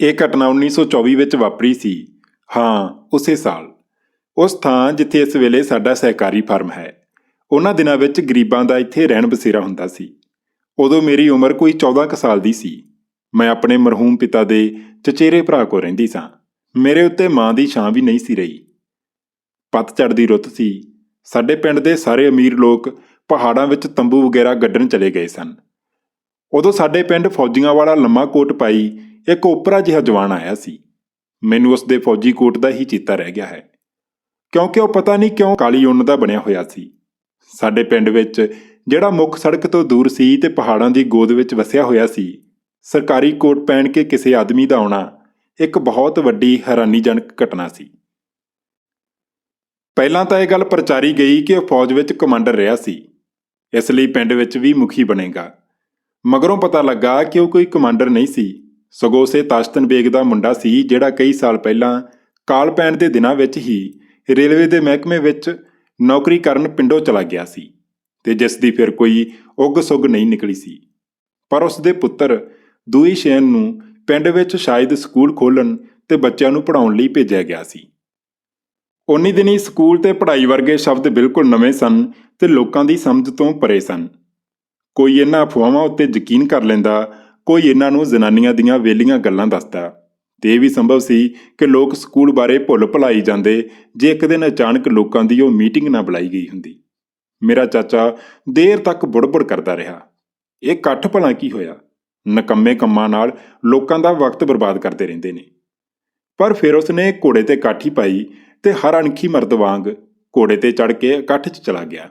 ਇਹ ਘਟਨਾ 1924 ਵਿੱਚ ਵਾਪਰੀ ਸੀ। ਹਾਂ, ਉਸੇ ਸਾਲ। ਉਸ ਥਾਂ ਜਿੱਥੇ ਇਸ ਵੇਲੇ ਸਾਡਾ ਸਹਿਕਾਰੀ ਫਾਰਮ ਹੈ। ਉਹਨਾਂ ਦਿਨਾਂ ਵਿੱਚ ਗਰੀਬਾਂ ਦਾ ਇੱਥੇ ਰਹਿਣ ਬਸੇਰਾ ਹੁੰਦਾ ਸੀ। ਉਦੋਂ ਮੇਰੀ ਉਮਰ ਕੋਈ 14 ਕੁ ਸਾਲ ਦੀ ਸੀ। ਮੈਂ ਆਪਣੇ ਮਰਹੂਮ ਪਿਤਾ ਦੇ ਚਚੇਰੇ ਭਰਾ ਕੋਲ ਰਹਿੰਦੀ ਸਾਂ। ਮੇਰੇ ਉੱਤੇ ਮਾਂ ਦੀ ਛਾਂ ਵੀ ਨਹੀਂ ਸੀ ਰਹੀ। ਪਤਝੜ ਦੀ ਰੁੱਤ ਸੀ। ਸਾਡੇ ਪਿੰਡ ਦੇ ਸਾਰੇ ਅਮੀਰ ਲੋਕ ਪਹਾੜਾਂ ਵਿੱਚ ਤੰਬੂ ਵਗੈਰਾ ਗੱਡਣ ਚਲੇ ਗਏ ਸਨ। ਉਦੋਂ ਸਾਡੇ ਪਿੰਡ ਫੌਜੀਆਂ ਵਾਲਾ ਲੰਮਾ ਕੋਟ ਪਾਈ ਇੱਕ ਓਪਰਾ ਜਿਹਾ ਜਵਾਨ ਆਇਆ ਸੀ। ਮੈਨੂੰ ਉਸ ਦੇ ਫੌਜੀ ਕੋਟ ਦਾ ਹੀ ਚੇਤਾ ਰਹਿ ਗਿਆ ਹੈ। ਕਿਉਂਕਿ ਉਹ ਪਤਾ ਨਹੀਂ ਕਿਉਂ ਕਾਲੀ ਉੱਨ ਦਾ ਬਣਿਆ ਹੋਇਆ ਸੀ। ਸਾਡੇ ਪਿੰਡ ਵਿੱਚ ਜਿਹੜਾ ਮੁੱਖ ਸੜਕ ਤੋਂ ਦੂਰ ਸੀ ਤੇ ਪਹਾੜਾਂ ਦੀ ਗੋਦ ਵਿੱਚ ਵਸਿਆ ਹੋਇਆ ਸੀ, ਸਰਕਾਰੀ ਕੋਟ ਪਹਿਨ ਕੇ ਕਿਸੇ ਆਦਮੀ ਦਾ ਆਉਣਾ ਇੱਕ ਬਹੁਤ ਵੱਡੀ ਹੈਰਾਨੀਜਨਕ ਘਟਨਾ ਸੀ। ਪਹਿਲਾਂ ਤਾਂ ਇਹ ਗੱਲ ਪ੍ਰਚਾਰੀ ਗਈ ਕਿ ਉਹ ਫੌਜ ਵਿੱਚ ਕਮਾਂਡਰ ਰਿਹਾ ਸੀ। ਇਸ ਲਈ ਪਿੰਡ ਵਿੱਚ ਵੀ ਮੁਖੀ ਬਣੇਗਾ। ਮਗਰੋਂ ਪਤਾ ਲੱਗਾ ਕਿ ਉਹ ਕੋਈ ਕਮਾਂਡਰ ਨਹੀਂ ਸੀ। ਸਗੋਂ ਉਸੇ ਤਾਸ਼ਤਨ ਬੇਗ ਦਾ ਮੁੰਡਾ ਸੀ ਜਿਹੜਾ ਕਈ ਸਾਲ ਪਹਿਲਾਂ ਕਾਲ ਪੈਣ ਦੇ ਦਿਨਾਂ ਵਿੱਚ ਹੀ ਰੇਲਵੇ ਦੇ ਮਹਿਕਮੇ ਵਿੱਚ ਨੌਕਰੀ ਕਰਨ ਪਿੰਡੋਂ ਚਲਾ ਗਿਆ ਸੀ ਤੇ ਜਿਸ ਦੀ ਫਿਰ ਕੋਈ ਉੱਗ ਸੁੱਗ ਨਹੀਂ ਨਿਕਲੀ ਸੀ। ਪਰ ਉਸ ਦੇ ਪੁੱਤਰ ਦੂਈ ਸ਼ੈਨ ਨੂੰ ਪਿੰਡ ਵਿੱਚ ਸ਼ਾਇਦ ਸਕੂਲ ਖੋਲਣ ਤੇ ਬੱਚਿਆਂ ਨੂੰ ਪੜ੍ਹਾਉਣ ਲਈ ਭੇਜਿਆ ਗਿਆ ਸੀ। ਉਨੀ ਦਿਨੀ ਸਕੂਲ ਤੇ ਪੜ੍ਹਾਈ ਵਰਗੇ ਸ਼ਬਦ ਬਿਲਕੁਲ ਨਵੇਂ ਸਨ ਤੇ ਲੋਕਾਂ ਦੀ ਸਮਝ ਤੋਂ ਪਰੇ ਸਨ। ਕੋਈ ਇਹਨਾਂ ਅਫਵਾਹਾਂ ਉੱਤੇ ਯਕੀਨ ਕਰ ਲੈਂਦਾ ਕੋਈ ਇਹਨਾਂ ਨੂੰ ਜ਼ਨਾਨੀਆਂ ਦੀਆਂ ਵੇਲੀਆਂ ਗੱਲਾਂ ਦੱਸਦਾ। ਤੇ ਇਹ ਵੀ ਸੰਭਵ ਸੀ ਕਿ ਲੋਕ ਸਕੂਲ ਬਾਰੇ ਭੁੱਲ ਭੁਲਾਈ ਜਾਂਦੇ, ਜੇ ਇੱਕ ਦਿਨ ਅਚਾਨਕ ਲੋਕਾਂ ਦੀ ਉਹ ਮੀਟਿੰਗ ਨਾ ਬੁਲਾਈ ਗਈ ਹੁੰਦੀ। ਮੇਰਾ ਚਾਚਾ ਦੇਰ ਤੱਕ ਬੁੜਬੁੜ ਕਰਦਾ ਰਿਹਾ। ਇਹ ਇਕੱਠ ਭਲਾ ਕੀ ਹੋਇਆ? ਨਕੰਮੇ ਕੰਮਾਂ ਨਾਲ ਲੋਕਾਂ ਦਾ ਵਕਤ ਬਰਬਾਦ ਕਰਦੇ ਰਹਿੰਦੇ ਨੇ। ਪਰ ਫਿਰ ਉਸਨੇ ਘੋੜੇ ਤੇ ਕਾਠੀ ਪਾਈ ਤੇ ਹਰ ਅਣਖੀ ਮਰਦ ਵਾਂਗ ਘੋੜੇ ਤੇ ਚੜ ਕੇ ਇਕੱਠ 'ਚ ਚਲਾ ਗਿਆ।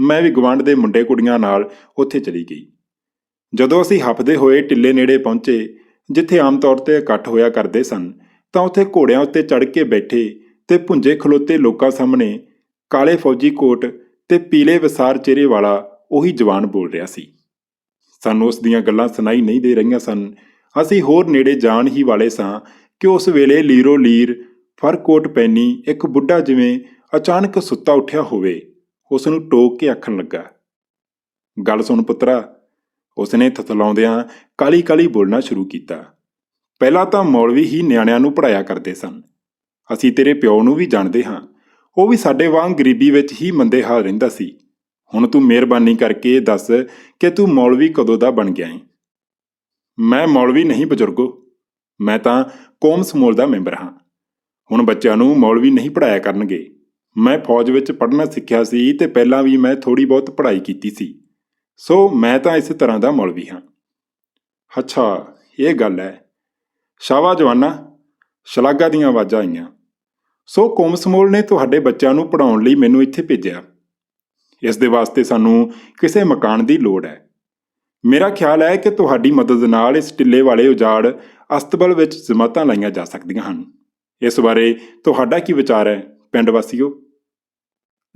ਮੈਂ ਵੀ ਗਵਾਂਢ ਦੇ ਮੁੰਡੇ ਕੁੜੀਆਂ ਨਾਲ ਉੱਥੇ ਚਲੀ ਗਈ। ਜਦੋਂ ਅਸੀਂ ਹੱਫਦੇ ਹੋਏ ਟਿੱਲੇ ਨੇੜੇ ਪਹੁੰਚੇ, ਜਿੱਥੇ ਆਮ ਤੌਰ ਤੇ ਇਕੱਠ ਹੋਇਆ ਕਰਦੇ ਸਨ, ਤਾਂ ਉੱਥੇ ਘੋੜਿਆਂ ਉੱਤੇ ਚੜ੍ਹ ਕੇ ਬੈਠੇ ਤੇ ਭੁੰਜੇ ਖਲੋਤੇ ਲੋਕਾਂ ਸਾਹਮਣੇ ਕਾਲੇ ਫੌਜੀ ਕੋਟ ਤੇ ਪੀਲੇ ਵਿਸਾਰ ਚਿਹਰੇ ਵਾਲਾ ਉਹੀ ਜਵਾਨ ਬੋਲ ਰਿਹਾ ਸੀ। ਸਾਨੂੰ ਉਸ ਦੀਆਂ ਗੱਲਾਂ ਸੁਣਾਈ ਨਹੀਂ ਦੇ ਰਹੀਆਂ ਸਨ। ਅਸੀਂ ਹੋਰ ਨੇੜੇ ਜਾਣ ਹੀ ਵਾਲੇ ਸਾਂ ਕਿ ਉਸ ਵੇਲੇ ਲੀਰੋ ਲੀਰ, ਫਰ ਕੋਟ ਪੈਣੀ ਇੱਕ ਬੁੱਢਾ ਜਿਵੇਂ ਅਚਾਨਕ ਸੁੱਤਾ ਉੱਠਿਆ ਹੋਵੇ, ਉਸ ਨੂੰ ਟੋਕ ਕੇ ਆਖਣ ਲੱਗਾ, ਗੱਲ ਸੁਣ ਪੁੱਤਰਾ ਉਸਨੇ ਥਥਲਾਉਂਦਿਆਂ ਕਾਲੀ ਕਾਲੀ ਬੋਲਣਾ ਸ਼ੁਰੂ ਕੀਤਾ। ਪਹਿਲਾਂ ਤਾਂ ਮੌਲਵੀ ਹੀ ਨਿਆਣਿਆਂ ਨੂੰ ਪੜਾਇਆ ਕਰਦੇ ਸਨ। ਅਸੀਂ ਤੇਰੇ ਪਿਓ ਨੂੰ ਵੀ ਜਾਣਦੇ ਹਾਂ। ਉਹ ਵੀ ਸਾਡੇ ਵਾਂਗ ਗਰੀਬੀ ਵਿੱਚ ਹੀ ਮੰਦੇ ਹਾਲ ਰਹਿੰਦਾ ਸੀ। ਹੁਣ ਤੂੰ ਮਿਹਰਬਾਨੀ ਕਰਕੇ ਦੱਸ ਕਿ ਤੂੰ ਮੌਲਵੀ ਕਦੋਂ ਦਾ ਬਣ ਗਿਆ ਹੈ ਮੈਂ ਮੌਲਵੀ ਨਹੀਂ ਬਜ਼ੁਰਗੋ। ਮੈਂ ਤਾਂ ਕੌਮ ਸਮੂਲ ਦਾ ਮੈਂਬਰ ਹਾਂ। ਹੁਣ ਬੱਚਿਆਂ ਨੂੰ ਮੌਲਵੀ ਨਹੀਂ ਪੜਾਇਆ ਕਰਨਗੇ। ਮੈਂ ਫੌਜ ਵਿੱਚ ਪੜ੍ਹਨਾ ਸਿੱਖਿਆ ਸੀ ਤੇ ਪਹਿਲਾਂ ਵੀ ਮੈਂ ਥੋੜੀ ਬਹੁਤ ਪੜ੍ਹਾਈ ਕੀਤੀ ਸੀ। ਸੋ ਮੈਂ ਤਾਂ ਇਸ ਤਰ੍ਹਾਂ ਦਾ ਮੌਲਵੀ ਹਾਂ। ਅੱਛਾ, ਇਹ ਗੱਲ ਹੈ। ਸ਼ਾਵਾ ਜਵਾਨਾ, ਸ਼ਲਾਘਾ ਦੀਆਂ ਆਵਾਜ਼ਾਂ ਆਈਆਂ। ਸੋ ਕੋਮਸਮੋਲ ਨੇ ਤੁਹਾਡੇ ਬੱਚਿਆਂ ਨੂੰ ਪੜਾਉਣ ਲਈ ਮੈਨੂੰ ਇੱਥੇ ਭੇਜਿਆ। ਇਸ ਦੇ ਵਾਸਤੇ ਸਾਨੂੰ ਕਿਸੇ ਮਕਾਨ ਦੀ ਲੋੜ ਹੈ। ਮੇਰਾ ਖਿਆਲ ਹੈ ਕਿ ਤੁਹਾਡੀ ਮਦਦ ਨਾਲ ਇਸ ਟਿੱਲੇ ਵਾਲੇ ਉਜਾੜ ਅਸਤਬਲ ਵਿੱਚ ਜ਼ਮਾਤਾਂ ਲਾਈਆਂ ਜਾ ਸਕਦੀਆਂ ਹਨ। ਇਸ ਬਾਰੇ ਤੁਹਾਡਾ ਕੀ ਵਿਚਾਰ ਹੈ, ਪਿੰਡ ਵਾਸੀਓ?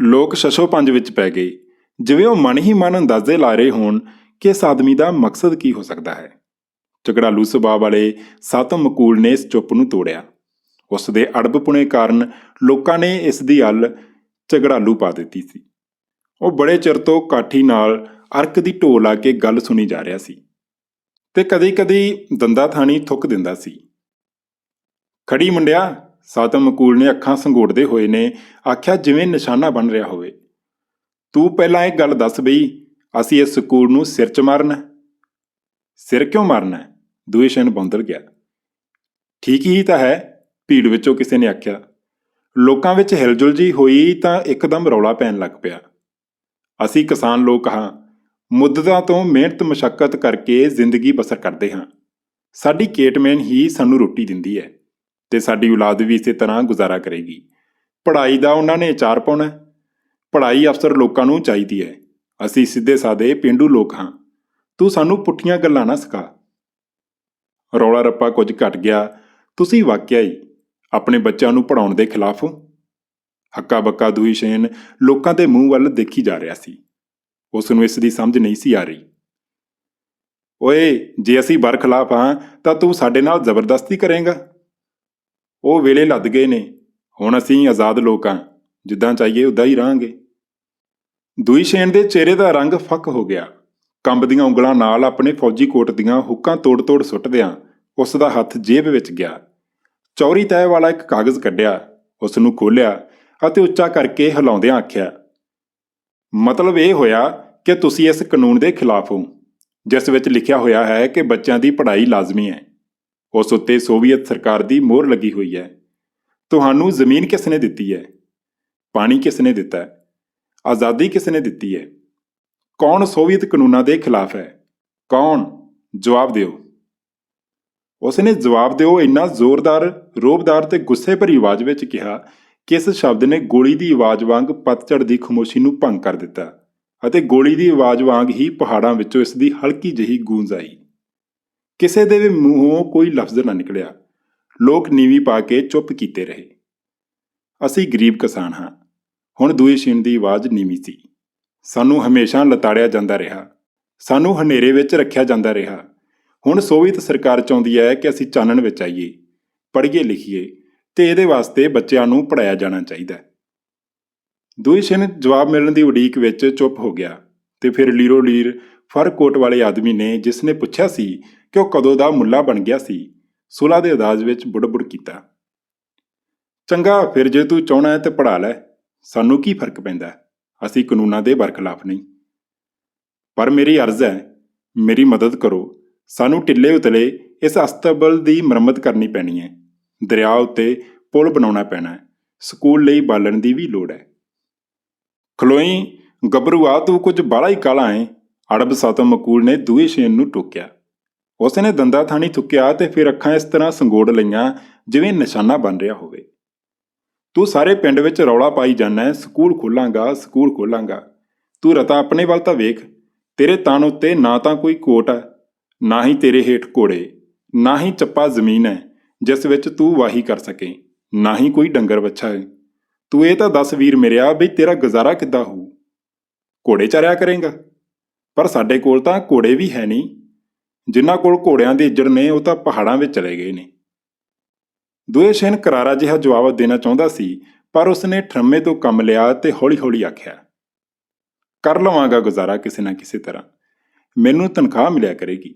ਲੋਕ ਸ਼ਸ਼ੋ ਪੰਜ ਵਿੱਚ ਪੈ ਗਏ। ਜਿਵੇਂ ਉਹ ਮਨ ਹੀ ਮਨ ਅੰਦਾਜ਼ੇ ਲਾ ਰਹੇ ਹੋਣ ਕਿ ਇਸ ਆਦਮੀ ਦਾ ਮਕਸਦ ਕੀ ਹੋ ਸਕਦਾ ਹੈ। ਝਗੜਾਲੂ ਸੁਭਾਅ ਵਾਲੇ ਸਾਤਮ ਮਕੂਲ ਨੇ ਇਸ ਚੁੱਪ ਨੂੰ ਤੋੜਿਆ। ਉਸ ਦੇ ਅੜਬਪੁਣੇ ਕਾਰਨ ਲੋਕਾਂ ਨੇ ਇਸ ਦੀ ਹੱਲ ਝਗੜਾਲੂ ਪਾ ਦਿੱਤੀ ਸੀ। ਉਹ ਬੜੇ ਚਿਰ ਤੋਂ ਕਾਠੀ ਨਾਲ ਅਰਕ ਦੀ ਢੋਲ ਆ ਕੇ ਗੱਲ ਸੁਣੀ ਜਾ ਰਿਹਾ ਸੀ ਤੇ ਕਦੀ-ਕਦੀ ਦੰਦਾ ਥਾਣੀ ਥੁੱਕ ਦਿੰਦਾ ਸੀ। ਖੜੀ ਮੁੰਡਿਆ ਸਾਤਮ ਮਕੂਲ ਨੇ ਅੱਖਾਂ ਸੰਗੋੜਦੇ ਹੋਏ ਨੇ ਆਖਿਆ ਜਿਵੇਂ ਨਿਸ਼ਾਨਾ ਬਣ ਰਿਹਾ ਹੋਵੇ। ਤੂੰ ਪਹਿਲਾਂ ਇਹ ਗੱਲ ਦੱਸ ਬਈ, ਅਸੀਂ ਇਸ ਸਕੂਲ ਨੂੰ ਸਿਰ 'ਚ ਮਾਰਨਾ ਸਿਰ ਕਿਉਂ ਮਾਰਨਾ ਦੁਇਸ਼ਨ ਬੰਦਲ ਗਿਆ। ਠੀਕ ਹੀ ਤਾਂ ਹੈ, ਭੀੜ ਵਿੱਚੋਂ ਕਿਸੇ ਨੇ ਆਖਿਆ। ਲੋਕਾਂ ਵਿੱਚ ਹਿਲਜੁਲ ਜੀ ਹੋਈ ਤਾਂ ਇੱਕਦਮ ਰੌਲਾ ਪੈਣ ਲੱਗ ਪਿਆ। ਅਸੀਂ ਕਿਸਾਨ ਲੋਕ ਹਾਂ ਮੁੱਦਤਾਂ ਤੋਂ ਮਿਹਨਤ ਮਸ਼ੱਕਤ ਕਰਕੇ ਜ਼ਿੰਦਗੀ ਬਸਰ ਕਰਦੇ ਹਾਂ। ਸਾਡੀ ਕੇਟਮੈਨ ਹੀ ਸਾਨੂੰ ਰੋਟੀ ਦਿੰਦੀ ਹੈ ਤੇ ਸਾਡੀ ਔਲਾਦ ਵੀ ਇਸੇ ਤਰ੍ਹਾਂ ਗੁਜ਼ਾਰਾ ਕਰੇਗੀ। ਪੜ੍ਹਾਈ ਦਾ ਉਹਨਾਂ ਨੇ ਚਾਰ ਪਾਉਣਾ ਪੜ੍ਹਾਈ ਅਫਸਰ ਲੋਕਾਂ ਨੂੰ ਚਾਹੀਦੀ ਹੈ। ਅਸੀਂ ਸਿੱਧੇ ਸਾਦੇ ਪਿੰਡੂ ਲੋਕ ਹਾਂ। ਤੂੰ ਸਾਨੂੰ ਪੁੱਠੀਆਂ ਗੱਲਾਂ ਨਾ ਸਿਖਾ। ਰੌਲਾ ਰੱਪਾ ਕੁਝ ਘਟ ਗਿਆ। ਤੁਸੀਂ ਵਾਕਿਆ ਹੀ ਆਪਣੇ ਬੱਚਿਆਂ ਨੂੰ ਪੜਾਉਣ ਦੇ ਖਿਲਾਫ ਹੋ? ਹੱਕਾ ਬੱਕਾ ਦੂਈ ਸ਼ੇਨ ਲੋਕਾਂ ਦੇ ਮੂੰਹ ਵੱਲ ਦੇਖੀ ਜਾ ਰਿਹਾ ਸੀ। ਉਸ ਨੂੰ ਇਸ ਦੀ ਸਮਝ ਨਹੀਂ ਸੀ ਆ ਰਹੀ। ਓਏ, ਜੇ ਅਸੀਂ ਬਰਖਲਾਫ ਹਾਂ, ਤਾਂ ਤੂੰ ਸਾਡੇ ਨਾਲ ਜ਼ਬਰਦਸਤੀ ਕਰੇਂਗਾ? ਉਹ ਵੇਲੇ ਲੱਦ ਗਏ ਨੇ। ਹੁਣ ਅਸੀਂ ਆਜ਼ਾਦ ਲੋਕ ਹਾਂ। ਜਿੱਦਾਂ ਚਾਹੀਏ ਉਦਾਂ ਹੀ ਰਹਾਂਗੇ। ਦੂਈ ਸ਼ੇਨ ਦੇ ਚਿਹਰੇ ਦਾ ਰੰਗ ਫੱਕ ਹੋ ਗਿਆ। ਕੰਬਦੀਆਂ ਉਂਗਲਾਂ ਨਾਲ ਆਪਣੇ ਫੌਜੀ ਕੋਟ ਦੀਆਂ ਹੁੱਕਾਂ ਤੋੜ-ਤੋੜ ਸੁੱਟਦਿਆਂ ਉਸ ਦਾ ਹੱਥ ਜੇਬ ਵਿੱਚ ਗਿਆ। ਚੌਰੀ ਤਹਿ ਵਾਲਾ ਇੱਕ ਕਾਗਜ਼ ਕੱਢਿਆ, ਉਸ ਨੂੰ ਖੋਲ੍ਹਿਆ ਅਤੇ ਉੱਚਾ ਕਰਕੇ ਹਿਲਾਉਂਦਿਆਂ ਆਖਿਆ, ਮਤਲਬ ਇਹ ਹੋਇਆ ਕਿ ਤੁਸੀਂ ਇਸ ਕਾਨੂੰਨ ਦੇ ਖਿਲਾਫ ਹੋ, ਜਿਸ ਵਿੱਚ ਲਿਖਿਆ ਹੋਇਆ ਹੈ ਕਿ ਬੱਚਿਆਂ ਦੀ ਪੜ੍ਹਾਈ ਲਾਜ਼ਮੀ ਹੈ। ਉਸ ਉੱਤੇ ਸੋਵੀਅਤ ਸਰਕਾਰ ਦੀ ਮੋਹਰ ਲੱਗੀ ਹੋਈ ਹੈ। ਤੁਹਾਨੂੰ ਜ਼ਮੀਨ ਕਿਸ ਨੇ ਦਿੱਤੀ ਹੈ? ਪਾਣੀ ਕਿਸ ਨੇ ਦਿੱਤਾ ਹੈ? ਆਜ਼ਾਦੀ ਕਿਸ ਨੇ ਦਿੱਤੀ ਹੈ? ਕੌਣ ਸੋਵੀਅਤ ਕਾਨੂੰਨਾਂ ਦੇ ਖਿਲਾਫ ਹੈ? ਕੌਣ? ਜਵਾਬ ਦਿਓ। ਉਸਨੇ ਜਵਾਬ ਦਿਓ ਇੰਨਾ ਜ਼ੋਰਦਾਰ ਰੋਬਦਾਰ ਤੇ ਗੁੱਸੇ ਭਰੀ ਆਵਾਜ਼ ਵਿੱਚ ਕਿਹਾ ਕਿ ਇਸ ਸ਼ਬਦ ਨੇ ਗੋਲੀ ਦੀ ਆਵਾਜ਼ ਵਾਂਗ ਪਤਝੜ ਦੀ ਖਮੋਸ਼ੀ ਨੂੰ ਭੰਗ ਕਰ ਦਿੱਤਾ ਅਤੇ ਗੋਲੀ ਦੀ ਆਵਾਜ਼ ਵਾਂਗ ਹੀ ਪਹਾੜਾਂ ਵਿੱਚੋਂ ਇਸ ਦੀ ਹਲਕੀ ਜਿਹੀ ਗੂੰਜ ਆਈ। ਕਿਸੇ ਦੇ ਵੀ ਮੂੰਹੋਂ ਕੋਈ ਲਫ਼ਜ਼ ਨਾ ਨਿਕਲਿਆ। ਲੋਕ ਨੀਵੀਂ ਪਾ ਕੇ ਚੁੱਪ ਕੀਤੇ ਰਹੇ। ਅਸੀਂ ਗਰੀਬ ਕਿਸਾਨ ਹਾਂ। ਹੁਣ ਦੂਈ ਛਿਣ ਦੀ ਆਵਾਜ਼ ਨੀਵੀਂ ਸੀ। ਸਾਨੂੰ ਹਮੇਸ਼ਾ ਲਤਾੜਿਆ ਜਾਂਦਾ ਰਿਹਾ। ਸਾਨੂੰ ਹਨੇਰੇ ਵਿੱਚ ਰੱਖਿਆ ਜਾਂਦਾ ਰਿਹਾ। ਹੁਣ ਸੋਵੀਅਤ ਸਰਕਾਰ ਚਾਹੁੰਦੀ ਹੈ ਕਿ ਅਸੀਂ ਚਾਨਣ ਵਿੱਚ ਆਈਏ, ਪੜ੍ਹੀਏ ਲਿਖੀਏ ਤੇ ਇਹਦੇ ਵਾਸਤੇ ਬੱਚਿਆਂ ਨੂੰ ਪੜਾਇਆ ਜਾਣਾ ਚਾਹੀਦਾ ਹੈ। ਦੁਇਸ਼ਨ ਜਵਾਬ ਮਿਲਣ ਦੀ ਉਡੀਕ ਵਿੱਚ ਚੁੱਪ ਹੋ ਗਿਆ ਤੇ ਫਿਰ ਲੀਰੋ ਲੀਰ ਫਰ ਕੋਟ ਵਾਲੇ ਆਦਮੀ ਨੇ ਜਿਸ ਨੇ ਪੁੱਛਿਆ ਸੀ ਕਿ ਉਹ ਕਦੋਂ ਦਾ ਮੁੱਲਾ ਬਣ ਗਿਆ ਸੀ, ਸੁਲਾ ਦੇ ਅੰਦਾਜ਼ ਵਿੱਚ ਬੁੜਬੁੜ ਕੀਤਾ। ਚੰਗਾ, ਫਿਰ ਜੇ ਤੂੰ ਚਾਹਣਾ ਹੈ ਤੇ ਪੜਾ ਲੈ। ਸਾਨੂੰ ਕੀ ਫ਼ਰਕ ਪੈਂਦਾ ਹੈ? ਅਸੀਂ ਕਾਨੂੰਨਾਂ ਦੇ ਬਰਖਲਾਫ ਨਹੀਂ। ਪਰ ਮੇਰੀ ਅਰਜ਼ ਹੈ, ਮੇਰੀ ਮਦਦ ਕਰੋ। ਸਾਨੂੰ ਟਿੱਲੇ ਉਤਲੇ ਇਸ ਅਸਤਬਲ ਦੀ ਮੁਰੰਮਤ ਕਰਨੀ ਪੈਣੀ ਹੈ। ਦਰਿਆ ਉੱਤੇ ਪੁਲ ਬਣਾਉਣਾ ਪੈਣਾ ਹੈ। ਸਕੂਲ ਲਈ ਬਾਲਣ ਦੀ ਵੀ ਲੋੜ ਹੈ। ਖਲੋਈ ਗੱਭਰੂਆ ਤੂੰ ਕੁਝ ਬਾਲਾ ਹੀ ਕਾਲਾ ਹੈ। ਅੜਬ ਸਾਤਮ ਮਕੂਲ ਨੇ ਦੂਏ ਸ਼ੇਨ ਨੂੰ ਟੋਕਿਆ। ਉਸਨੇ ਦੰਦਾ ਥਾਣੀ ਥੁੱਕਿਆ ਤੇ ਫਿਰ ਅੱਖਾਂ ਇਸ ਤਰ੍ਹਾਂ ਸੰਗੋੜ ਲਈਆਂ ਜਿਵੇਂ ਨਿਸ਼ਾਨਾ ਬਣ ਰਿਹਾ ਹੋਵੇ। ਤੂੰ ਸਾਰੇ ਪਿੰਡ ਵਿੱਚ ਰੌਲਾ ਪਾਈ ਜਾਂਦਾ ਸਕੂਲ ਖੋਲਾਂਗਾ ਸਕੂਲ ਖੋਲਾਂਗਾ। ਤੂੰ ਰਤਾ ਆਪਣੇ ਵੱਲ ਤਾਂ ਵੇਖ, ਤੇਰੇ ਤਨ ਉੱਤੇ ਨਾ ਤਾਂ ਕੋਈ ਕੋਟ ਹੈ, ਨਾ ਹੀ ਤੇਰੇ ਹੇਠ ਘੋੜੇ, ਨਾ ਹੀ ਚੱਪਾ ਜ਼ਮੀਨ ਹੈ, ਜਿਸ ਵਿੱਚ ਤੂੰ ਵਾਹੀ ਕਰ ਸਕੇ, ਨਾ ਹੀ ਕੋਈ ਡੰਗਰ ਵੱਛਾ ਹੈ। ਤੂੰ ਇਹ ਤਾਂ ਦੱਸ ਵੀਰ ਮੇਰਿਆ ਬਈ ਤੇਰਾ ਗੁਜ਼ਾਰਾ ਕਿੱਦਾਂ ਹੋਊ? ਘੋੜੇ ਚਰਿਆ ਕਰੇਗਾ? ਪਰ ਸਾਡੇ ਕੋਲ ਤਾਂ ਘੋੜੇ ਵੀ ਹੈ ਨਹੀਂ। ਜਿਨ੍ਹਾਂ ਕੋਲ ਘੋੜਿਆਂ ਦੀ ਇੱਜੜ ਨੇ, ਉਹ ਤਾਂ ਪਹਾੜਾਂ ਵਿੱਚ ਚਲੇ ਗਏ ਨੇ। ਦੋਏ ਸ਼ੇਨ ਕਰਾਰਾ ਜਿਹਾ ਜਵਾਬ ਦੇਣਾ ਚਾਹੁੰਦਾ ਸੀ, ਪਰ ਉਸਨੇ ਠਰਮੇ ਤੋਂ ਕੰਮ ਲਿਆ ਤੇ ਹੌਲੀ-ਹੌਲੀ ਆਖਿਆ, ਕਰ ਲਵਾਂਗਾ ਗੁਜ਼ਾਰਾ ਕਿਸੇ ਨਾ ਕਿਸੇ ਤਰ੍ਹਾਂ। ਮੈਨੂੰ ਤਨਖਾਹ ਮਿਲਿਆ ਕਰੇਗੀ।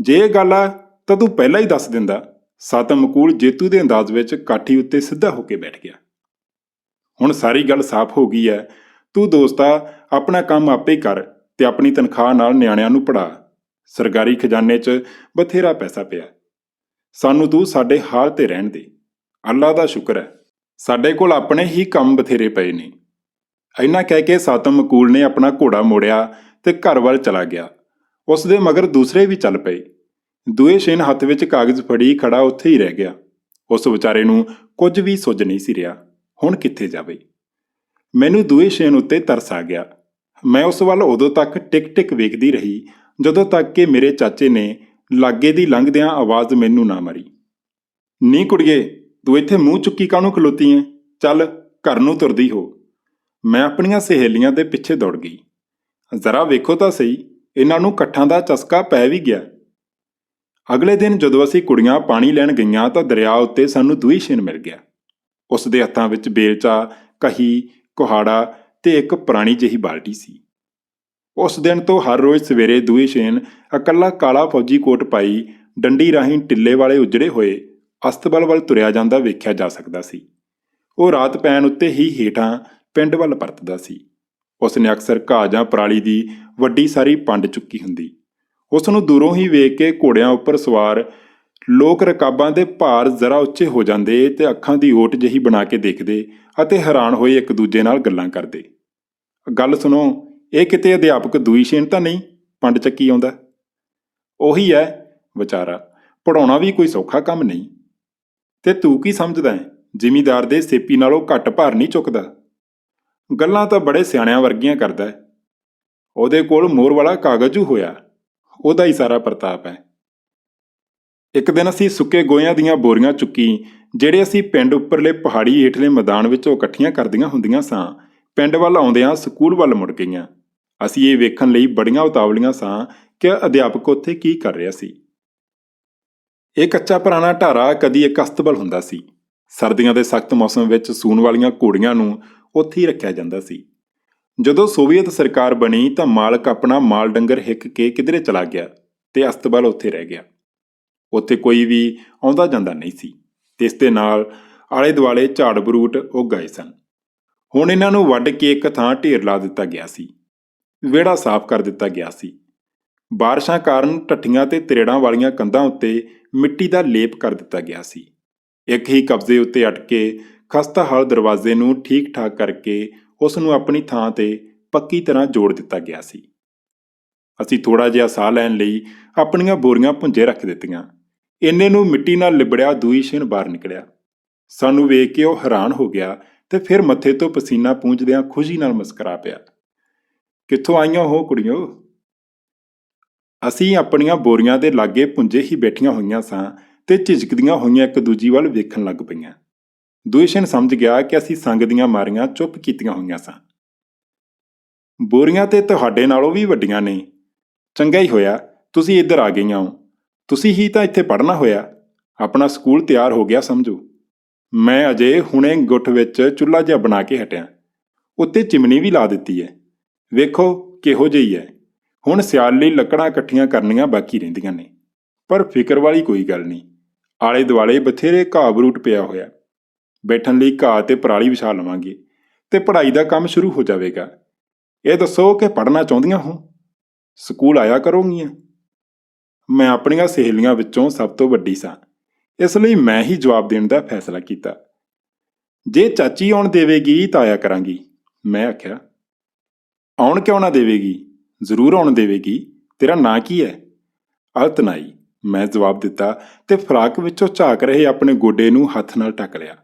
ਜੇ ਇਹ ਗੱਲ ਆ, ਤਾਂ ਤੂੰ ਪਹਿਲਾਂ ਹੀ ਦੱਸ ਦਿੰਦਾ, ਸਾਤਮ ਜੇਤੂ ਦੇ ਅੰਦਾਜ਼ ਵਿੱਚ ਕਾਠੀ ਉੱਤੇ ਸਿੱਧਾ ਹੋ ਕੇ ਬੈਠ ਗਿਆ। ਹੁਣ ਸਾਰੀ ਗੱਲ ਸਾਫ਼ ਹੋ ਗਈ ਹੈ ਤੂੰ ਦੋਸਤਾ, ਆਪਣਾ ਕੰਮ ਆਪੇ ਕਰ ਤੇ ਆਪਣੀ ਤਨਖਾਹ ਨਾਲ ਨਿਆਣਿਆਂ ਨੂੰ ਪੜਾ ਸਰਕਾਰੀ ਖਜ਼ਾਨੇ 'ਚ ਬਥੇਰਾ ਪੈਸਾ ਪਿਆ। ਸਾਨੂੰ ਤੂੰ ਸਾਡੇ ਹਾਲ ਤੇ ਰਹਿਣ ਦੇ। ਅੱਲਾ ਦਾ ਸ਼ੁਕਰ ਹੈ। ਸਾਡੇ ਕੋਲ ਆਪਣੇ ਹੀ ਕੰਮ ਬਥੇਰੇ ਪਏ ਨੇ। ਇੰਨਾ ਕਹਿ ਕੇ ਸਾਤਮ ਮਕੂਲ ਨੇ ਆਪਣਾ ਘੋੜਾ ਮੋੜਿਆ ਤੇ ਘਰ ਵੱਲ ਚਲਾ ਗਿਆ। ਉਸ ਦੇ ਮਗਰ ਦੂਸਰੇ ਵੀ ਚੱਲ ਪਏ। ਦੂਏ ਸ਼ੇਨ ਹੱਥ ਵਿੱਚ ਕਾਗਜ਼ ਫੜੀ ਖੜਾ ਉੱਥੇ ਹੀ ਰਹਿ ਗਿਆ। ਉਸ ਵਿਚਾਰੇ ਨੂੰ ਕੁਝ ਵੀ ਸੁੱਝ ਨਹੀਂ ਸੀ ਰਿਹਾ। ਹੁਣ ਕਿੱਥੇ ਜਾਵੇ? ਮੈਨੂੰ ਦੂਏ ਸ਼ੇਨ ਉੱਤੇ ਤਰਸ ਆ ਗਿਆ। ਮੈਂ ਉਸ ਵੱਲ ਉਦੋਂ ਤੱਕ ਟਿਕ ਟਿਕ ਵੇਖਦੀ ਰਹੀ, ਜਦੋਂ ਤੱਕ ਕਿ ਮੇਰੇ ਚਾਚੇ ਨੇ ਲਾਗੇ ਦੀ ਲੰਘਦਿਆਂ ਆਵਾਜ਼ ਮੈਨੂੰ ਨਾ ਮਾਰੀ। ਨੀ ਕੁੜੀਏ, ਤੂੰ ਇੱਥੇ ਮੂੰਹ ਚੁੱਕੀ ਕਾਹਨੂੰ ਖਲੋਤੀ ਐ? ਚੱਲ, ਘਰ ਨੂੰ ਤੁਰਦੀ ਹੋ। ਮੈਂ ਆਪਣੀਆਂ ਸਹੇਲੀਆਂ ਦੇ ਪਿੱਛੇ ਦੌੜ ਗਈ। ਜ਼ਰਾ ਵੇਖੋ ਤਾਂ ਸਹੀ, ਇਹਨਾਂ ਨੂੰ ਇਕੱਠਾਂ ਦਾ ਚਸਕਾ ਪੈ ਵੀ ਗਿਆ। ਅਗਲੇ ਦਿਨ ਜਦੋਂ ਅਸੀਂ ਕੁੜੀਆਂ ਪਾਣੀ ਲੈਣ ਗਈਆਂ ਤਾਂ ਦਰਿਆ ਉੱਤੇ ਸਾਨੂੰ ਦੂਈ ਛਿਨ ਮਿਲ ਗਿਆ। ਉਸ ਦੇ ਹੱਥਾਂ ਵਿੱਚ ਬੇਲਚਾ, ਕਹੀ, ਕੁਹਾੜਾ ਤੇ ਇੱਕ ਪੁਰਾਣੀ ਜਿਹੀ ਬਾਲਟੀ ਸੀ। ਉਸ ਦਿਨ ਤੋਂ ਹਰ ਰੋਜ਼ ਸਵੇਰੇ ਦੂਈ ਛੇਨ ਇਕੱਲਾ ਕਾਲਾ ਫੌਜੀ ਕੋਟ ਪਾਈ ਡੰਡੀ ਰਾਹੀਂ ਟਿੱਲੇ ਵਾਲੇ ਉਜੜੇ ਹੋਏ ਅਸਤਬਲ ਵੱਲ ਤੁਰਿਆ ਜਾਂਦਾ ਵੇਖਿਆ ਜਾ ਸਕਦਾ ਸੀ। ਉਹ ਰਾਤ ਪੈਣ ਉੱਤੇ ਹੀ ਹੇਠਾਂ ਪਿੰਡ ਵੱਲ ਪਰਤਦਾ ਸੀ। ਉਸ ਨੇ ਅਕਸਰ ਘਾਹ ਜਾਂ ਪਰਾਲੀ ਦੀ ਵੱਡੀ ਸਾਰੀ ਪੰਡ ਚੁੱਕੀ ਹੁੰਦੀ। ਉਸ ਨੂੰ ਦੂਰੋਂ ਹੀ ਵੇਖ ਕੇ ਘੋੜਿਆਂ ਉੱਪਰ ਸਵਾਰ ਲੋਕ ਰਕਾਬਾਂ ਦੇ ਭਾਰ ਜ਼ਰਾ ਉੱਚੇ ਹੋ ਜਾਂਦੇ ਤੇ ਅੱਖਾਂ ਦੀ ਓਟ ਜਿਹੀ ਬਣਾ ਕੇ ਦੇਖਦੇ ਅਤੇ ਹੈਰਾਨ ਹੋਏ ਇੱਕ ਦੂਜੇ ਨਾਲ ਗੱਲਾਂ ਕਰਦੇ। ਗੱਲ ਸੁਣੋ ਇਹ ਕਿਤੇ ਅਧਿਆਪਕ ਦੂਈ ਸ਼ੇਨ ਤਾਂ ਨਹੀਂ? ਪੰਡ ਚੱਕੀ ਆਉਂਦਾ। ਉਹੀ ਹੈ ਵਿਚਾਰਾ ਪੜਾਉਣਾ ਵੀ ਕੋਈ ਸੌਖਾ ਕੰਮ ਨਹੀਂ। ਤੇ ਤੂੰ ਕੀ ਸਮਝਦਾ ਹੈ ਜ਼ਿਮੀਦਾਰ ਦੇ ਸੇਪੀ ਨਾਲੋਂ ਘੱਟ ਭਾਰ ਨਹੀਂ ਚੁੱਕਦਾ। ਗੱਲਾਂ ਤਾਂ ਬੜੇ ਸਿਆਣਿਆਂ ਵਰਗੀਆਂ ਕਰਦਾ ਹੈ ਉਹਦੇ ਕੋਲ ਮੋਰ ਵਾਲਾ ਕਾਗਜ਼ ਹੋਇਆ। ਉਹਦਾ ਹੀ ਸਾਰਾ ਪ੍ਰਤਾਪ ਹੈ ਇੱਕ ਦਿਨ ਅਸੀਂ ਸੁੱਕੇ ਗੋਇਆਂ ਦੀਆਂ ਬੋਰੀਆਂ ਚੁੱਕੀ, ਜਿਹੜੇ ਅਸੀਂ ਪਿੰਡ ਉੱਪਰਲੇ ਪਹਾੜੀ ਹੇਠਲੇ ਮੈਦਾਨ ਵਿੱਚੋਂ ਇਕੱਠੀਆਂ ਕਰਦੀਆਂ ਹੁੰਦੀਆਂ ਸਾਂ, ਪਿੰਡ ਵੱਲ ਆਉਂਦਿਆਂ ਸਕੂਲ ਵੱਲ ਮੁੜ ਗਈਆਂ। ਅਸੀਂ ਇਹ ਵੇਖਣ ਲਈ ਬੜੀਆਂ ਉਤਾਵਲੀਆਂ ਸਾਂ ਕਿ ਅਧਿਆਪਕ ਉੱਥੇ ਕੀ ਕਰ ਰਿਹਾ ਸੀ। ਇਹ ਕੱਚਾ ਪੁਰਾਣਾ ਢਾਰਾ ਕਦੀ ਇੱਕ ਅਸਤਬਲ ਹੁੰਦਾ ਸੀ। ਸਰਦੀਆਂ ਦੇ ਸਖਤ ਮੌਸਮ ਵਿੱਚ ਸੂਣ ਵਾਲੀਆਂ ਘੋੜੀਆਂ ਨੂੰ ਉੱਥੇ ਹੀ ਰੱਖਿਆ ਜਾਂਦਾ ਸੀ। ਜਦੋਂ ਸੋਵੀਅਤ ਸਰਕਾਰ ਬਣੀ ਤਾਂ ਮਾਲਕ ਆਪਣਾ ਮਾਲ ਡੰਗਰ ਹਿੱਕ ਕੇ ਕਿਧਰੇ ਚਲਾ ਗਿਆ ਤੇ ਅਸਤਬਲ ਉੱਥੇ ਰਹਿ ਗਿਆ। ਉੱਥੇ ਕੋਈ ਵੀ ਆਉਂਦਾ ਜਾਂਦਾ ਨਹੀਂ ਸੀ। ਤੇ ਇਸ ਦੇ ਨਾਲ ਆਲੇ ਦੁਆਲੇ ਝਾੜ ਬਰੂਟ ਉੱਗ ਗਏ ਸਨ। ਹੁਣ ਇਹਨਾਂ ਨੂੰ ਵੱਢ ਕੇ ਇੱਕ ਥਾਂ ਢੇਰ ਲਾ ਦਿੱਤਾ ਗਿਆ ਸੀ। ਵਿਹੜਾ ਸਾਫ਼ ਕਰ ਦਿੱਤਾ ਗਿਆ ਸੀ। ਬਾਰਿਸ਼ਾਂ ਕਾਰਨ ਟੱਠੀਆਂ ਤੇ ਤਰੇੜਾਂ ਵਾਲੀਆਂ ਕੰਧਾਂ ਉੱਤੇ ਮਿੱਟੀ ਦਾ ਲੇਪ ਕਰ ਦਿੱਤਾ ਗਿਆ ਸੀ। ਇੱਕ ਹੀ ਕਬਜ਼ੇ ਉੱਤੇ ਅਟਕ ਕੇ ਖਸਤਾ ਹਾਲ ਦਰਵਾਜ਼ੇ ਨੂੰ ਠੀਕ ਠਾਕ ਕਰਕੇ ਉਸ ਨੂੰ ਆਪਣੀ ਥਾਂ ਤੇ ਪੱਕੀ ਤਰ੍ਹਾਂ ਜੋੜ ਦਿੱਤਾ ਗਿਆ ਸੀ। ਅਸੀਂ ਥੋੜਾ ਜਿਹਾ ਸਾਹ ਲੈਣ ਲਈ ਆਪਣੀਆਂ ਬੋਰੀਆਂ ਪੁੰਜੇ ਰੱਖ ਦਿੱਤੀਆਂ। ਇੰਨੇ ਨੂੰ ਮਿੱਟੀ ਨਾਲ ਲਿਬੜਿਆ ਦੂਈ ਸ਼ਿਨ ਬਾਹਰ ਨਿਕਲਿਆ। ਸਾਨੂੰ ਵੇਖ ਕੇ ਉਹ ਹੈਰਾਨ ਹੋ ਗਿਆ ਤੇ ਫਿਰ ਮੱਥੇ ਤੋਂ ਪਸੀਨਾ ਪੂੰਝਦਿਆਂ ਖੁਸ਼ੀ ਨਾਲ ਮੁਸਕਰਾ ਪਿਆ। ਕਿੱਥੋਂ ਆਈਆਂ ਹੋ ਕੁੜੀਓ? ਅਸੀਂ ਆਪਣੀਆਂ ਬੋਰੀਆਂ ਦੇ ਲਾਗੇ ਪੁੰਜੇ ਹੀ ਬੈਠੀਆਂ ਹੋਈਆਂ ਸਾਂ ਤੇ ਝਿਜਕਦੀਆਂ ਹੋਈਆਂ ਇੱਕ ਦੂਜੀ ਵੱਲ ਵੇਖਣ ਲੱਗ ਪਈਆਂ। ਦੁਇਸ਼ਨ ਸਮਝ ਗਿਆ ਕਿ ਅਸੀਂ ਸੰਗ ਦੀਆਂ ਮਾਰੀਆਂ ਚੁੱਪ ਕੀਤੀਆਂ ਹੋਈਆਂ ਸਾਂ। ਬੋਰੀਆਂ ਤੇ ਤੁਹਾਡੇ ਨਾਲੋਂ ਵੀ ਵੱਡੀਆਂ ਨੇ। ਚੰਗਾ ਹੀ ਹੋਇਆ, ਤੁਸੀਂ ਇੱਧਰ ਆ ਗਈਆਂ ਹੋ ਤੁਸੀਂ ਹੀ ਤਾਂ ਇੱਥੇ ਪੜ੍ਹਨਾ ਹੋਇਆ। ਆਪਣਾ ਸਕੂਲ ਤਿਆਰ ਹੋ ਗਿਆ ਸਮਝੋ। ਮੈਂ ਅਜੇ ਹੁਣੇ ਗੁੱਠ ਵਿੱਚ ਚੁੱਲ੍ਹਾ ਜਿਹਾ ਬਣਾ ਕੇ ਹਟਿਆ। ਉੱਤੇ ਚਿਮਨੀ ਵੀ ਲਾ ਦਿੱਤੀ ਹੈ ਵੇਖੋ ਕਿਹੋ ਜਿਹੀ ਹੈ। ਹੁਣ ਸਿਆਲ ਲਈ ਲੱਕੜਾਂ ਇਕੱਠੀਆਂ ਕਰਨੀਆਂ ਬਾਕੀ ਰਹਿੰਦੀਆਂ ਨੇ। ਪਰ ਫਿਕਰ ਵਾਲੀ ਕੋਈ ਗੱਲ ਨਹੀਂ। ਆਲੇ ਦੁਆਲੇ ਬਥੇਰੇ ਘਾਹ ਬਰੂਟ ਪਿਆ ਹੋਇਆ। ਬੈਠਣ ਲਈ ਘਾਹ ਤੇ ਪਰਾਲੀ ਵਿਛਾ ਲਵਾਂਗੇ ਤੇ ਪੜ੍ਹਾਈ ਦਾ ਕੰਮ ਸ਼ੁਰੂ ਹੋ ਜਾਵੇਗਾ। ਇਹ ਦੱਸੋ ਕਿ ਪੜ੍ਹਨਾ ਚਾਹੁੰਦੀਆਂ ਹੋ? ਸਕੂਲ ਆਇਆ ਕਰੋਗੀਆਂ? ਮੈਂ ਆਪਣੀਆਂ ਸਹੇਲੀਆਂ ਵਿੱਚੋਂ ਸਭ ਤੋਂ ਵੱਡੀ ਸਾਂ। ਇਸ ਲਈ ਮੈਂ ਹੀ ਜਵਾਬ ਦੇਣ ਦਾ ਫੈਸਲਾ ਕੀਤਾ। ਜੇ ਚਾਚੀ ਆਉਣ ਦੇਵੇਗੀ ਤਾਂ ਆਇਆ ਕਰਾਂਗੀ। ਮੈਂ ਆਖਿਆ ਆਉਣ ਕਿਉਂ ਨਾ ਦੇਵੇਗੀ? ਜ਼ਰੂਰ ਆਉਣ ਦੇਵੇਗੀ। ਤੇਰਾ ਨਾਂ ਕੀ ਹੈ? ਅਲਤਨਾਈ। ਮੈਂ ਜਵਾਬ ਦਿੱਤਾ ਤੇ ਫਰਾਕ ਵਿੱਚੋਂ ਝਾਕ ਰਹੇ ਆਪਣੇ ਗੋਡੇ ਨੂੰ ਹੱਥ ਨਾਲ ਟੱਕ ਲਿਆ।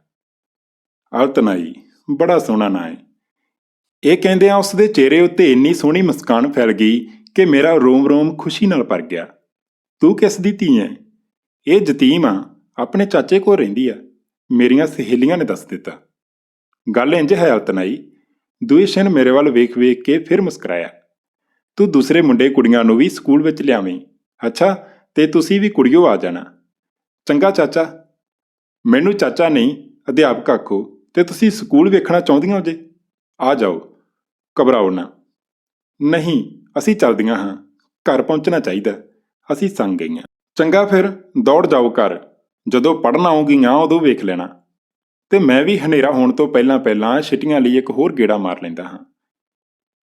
ਅਲਤਨਾਈ, ਬੜਾ ਸੋਹਣਾ ਨਾਂ ਹੈ ਇਹ ਕਹਿੰਦੇ ਆ ਉਸ ਦੇ ਚਿਹਰੇ ਉੱਤੇ ਇੰਨੀ ਸੋਹਣੀ ਮੁਸਕਾਨ ਫੈਲ ਗਈ ਕਿ ਮੇਰਾ ਰੋਮ-ਰੋਮ ਖੁਸ਼ੀ ਨਾਲ ਭਰ ਗਿਆ। ਤੂੰ ਕਿਸ ਦੀ ਧੀ ਹੈ ਇਹ ਯਤੀਮ ਆ। ਆਪਣੇ ਚਾਚੇ ਕੋਲ ਰਹਿੰਦੀ ਆ। ਮੇਰੀਆਂ ਸਹੇਲੀਆਂ ਨੇ ਦੱਸ ਦਿੱਤਾ। ਗੱਲ ਇੰਜ ਹੈ ਅਲਤਨਾਈ ਦੁਇਸ਼ਨ ਮੇਰੇ ਵੱਲ ਵੇਖ-ਵੇਖ ਕੇ ਫਿਰ ਮੁਸਕਰਾਇਆ। ਤੂੰ ਦੂਸਰੇ ਮੁੰਡੇ ਕੁੜੀਆਂ ਨੂੰ ਵੀ ਸਕੂਲ ਵਿੱਚ ਲਿਆਵੇਂ। ਅੱਛਾ, ਤੇ ਤੁਸੀਂ ਵੀ ਕੁੜੀਓ ਆ ਜਾਣਾ। ਚੰਗਾ ਚਾਚਾ। ਮੈਨੂੰ ਚਾਚਾ ਨਹੀਂ, ਅਧਿਆਪਕ ਆਖੋ, ਤੇ ਤੁਸੀਂ ਸਕੂਲ ਵੇਖਣਾ ਚਾਹੁੰਦੀਆਂ ਹੋ ਜੇ? ਆ ਜਾਓ। ਘਬਰਾਓ ਨਾ। ਨਹੀਂ, ਅਸੀਂ ਚੱਲਦੀਆਂ ਹਾਂ। ਘਰ ਪਹੁੰਚਣਾ ਚਾਹੀਦਾ। ਅਸੀਂ ਸੰਗ ਗਈਆਂ। ਚੰਗਾ ਫਿਰ, ਦੌੜ ਜਾਓ ਘਰ। ਜਦੋਂ ਪੜਨ ਆਉਂਗੀਆਂ ਉਦੋਂ ਵੇਖ ਲੈਣਾ। ਤੇ ਮੈਂ ਵੀ ਹਨੇਰਾ ਹੋਣ ਤੋਂ ਪਹਿਲਾਂ ਪਹਿਲਾਂ ਛਿਟੀਆਂ ਲਈ ਇੱਕ ਹੋਰ ਗੇੜਾ ਮਾਰ ਲੈਂਦਾ ਹਾਂ।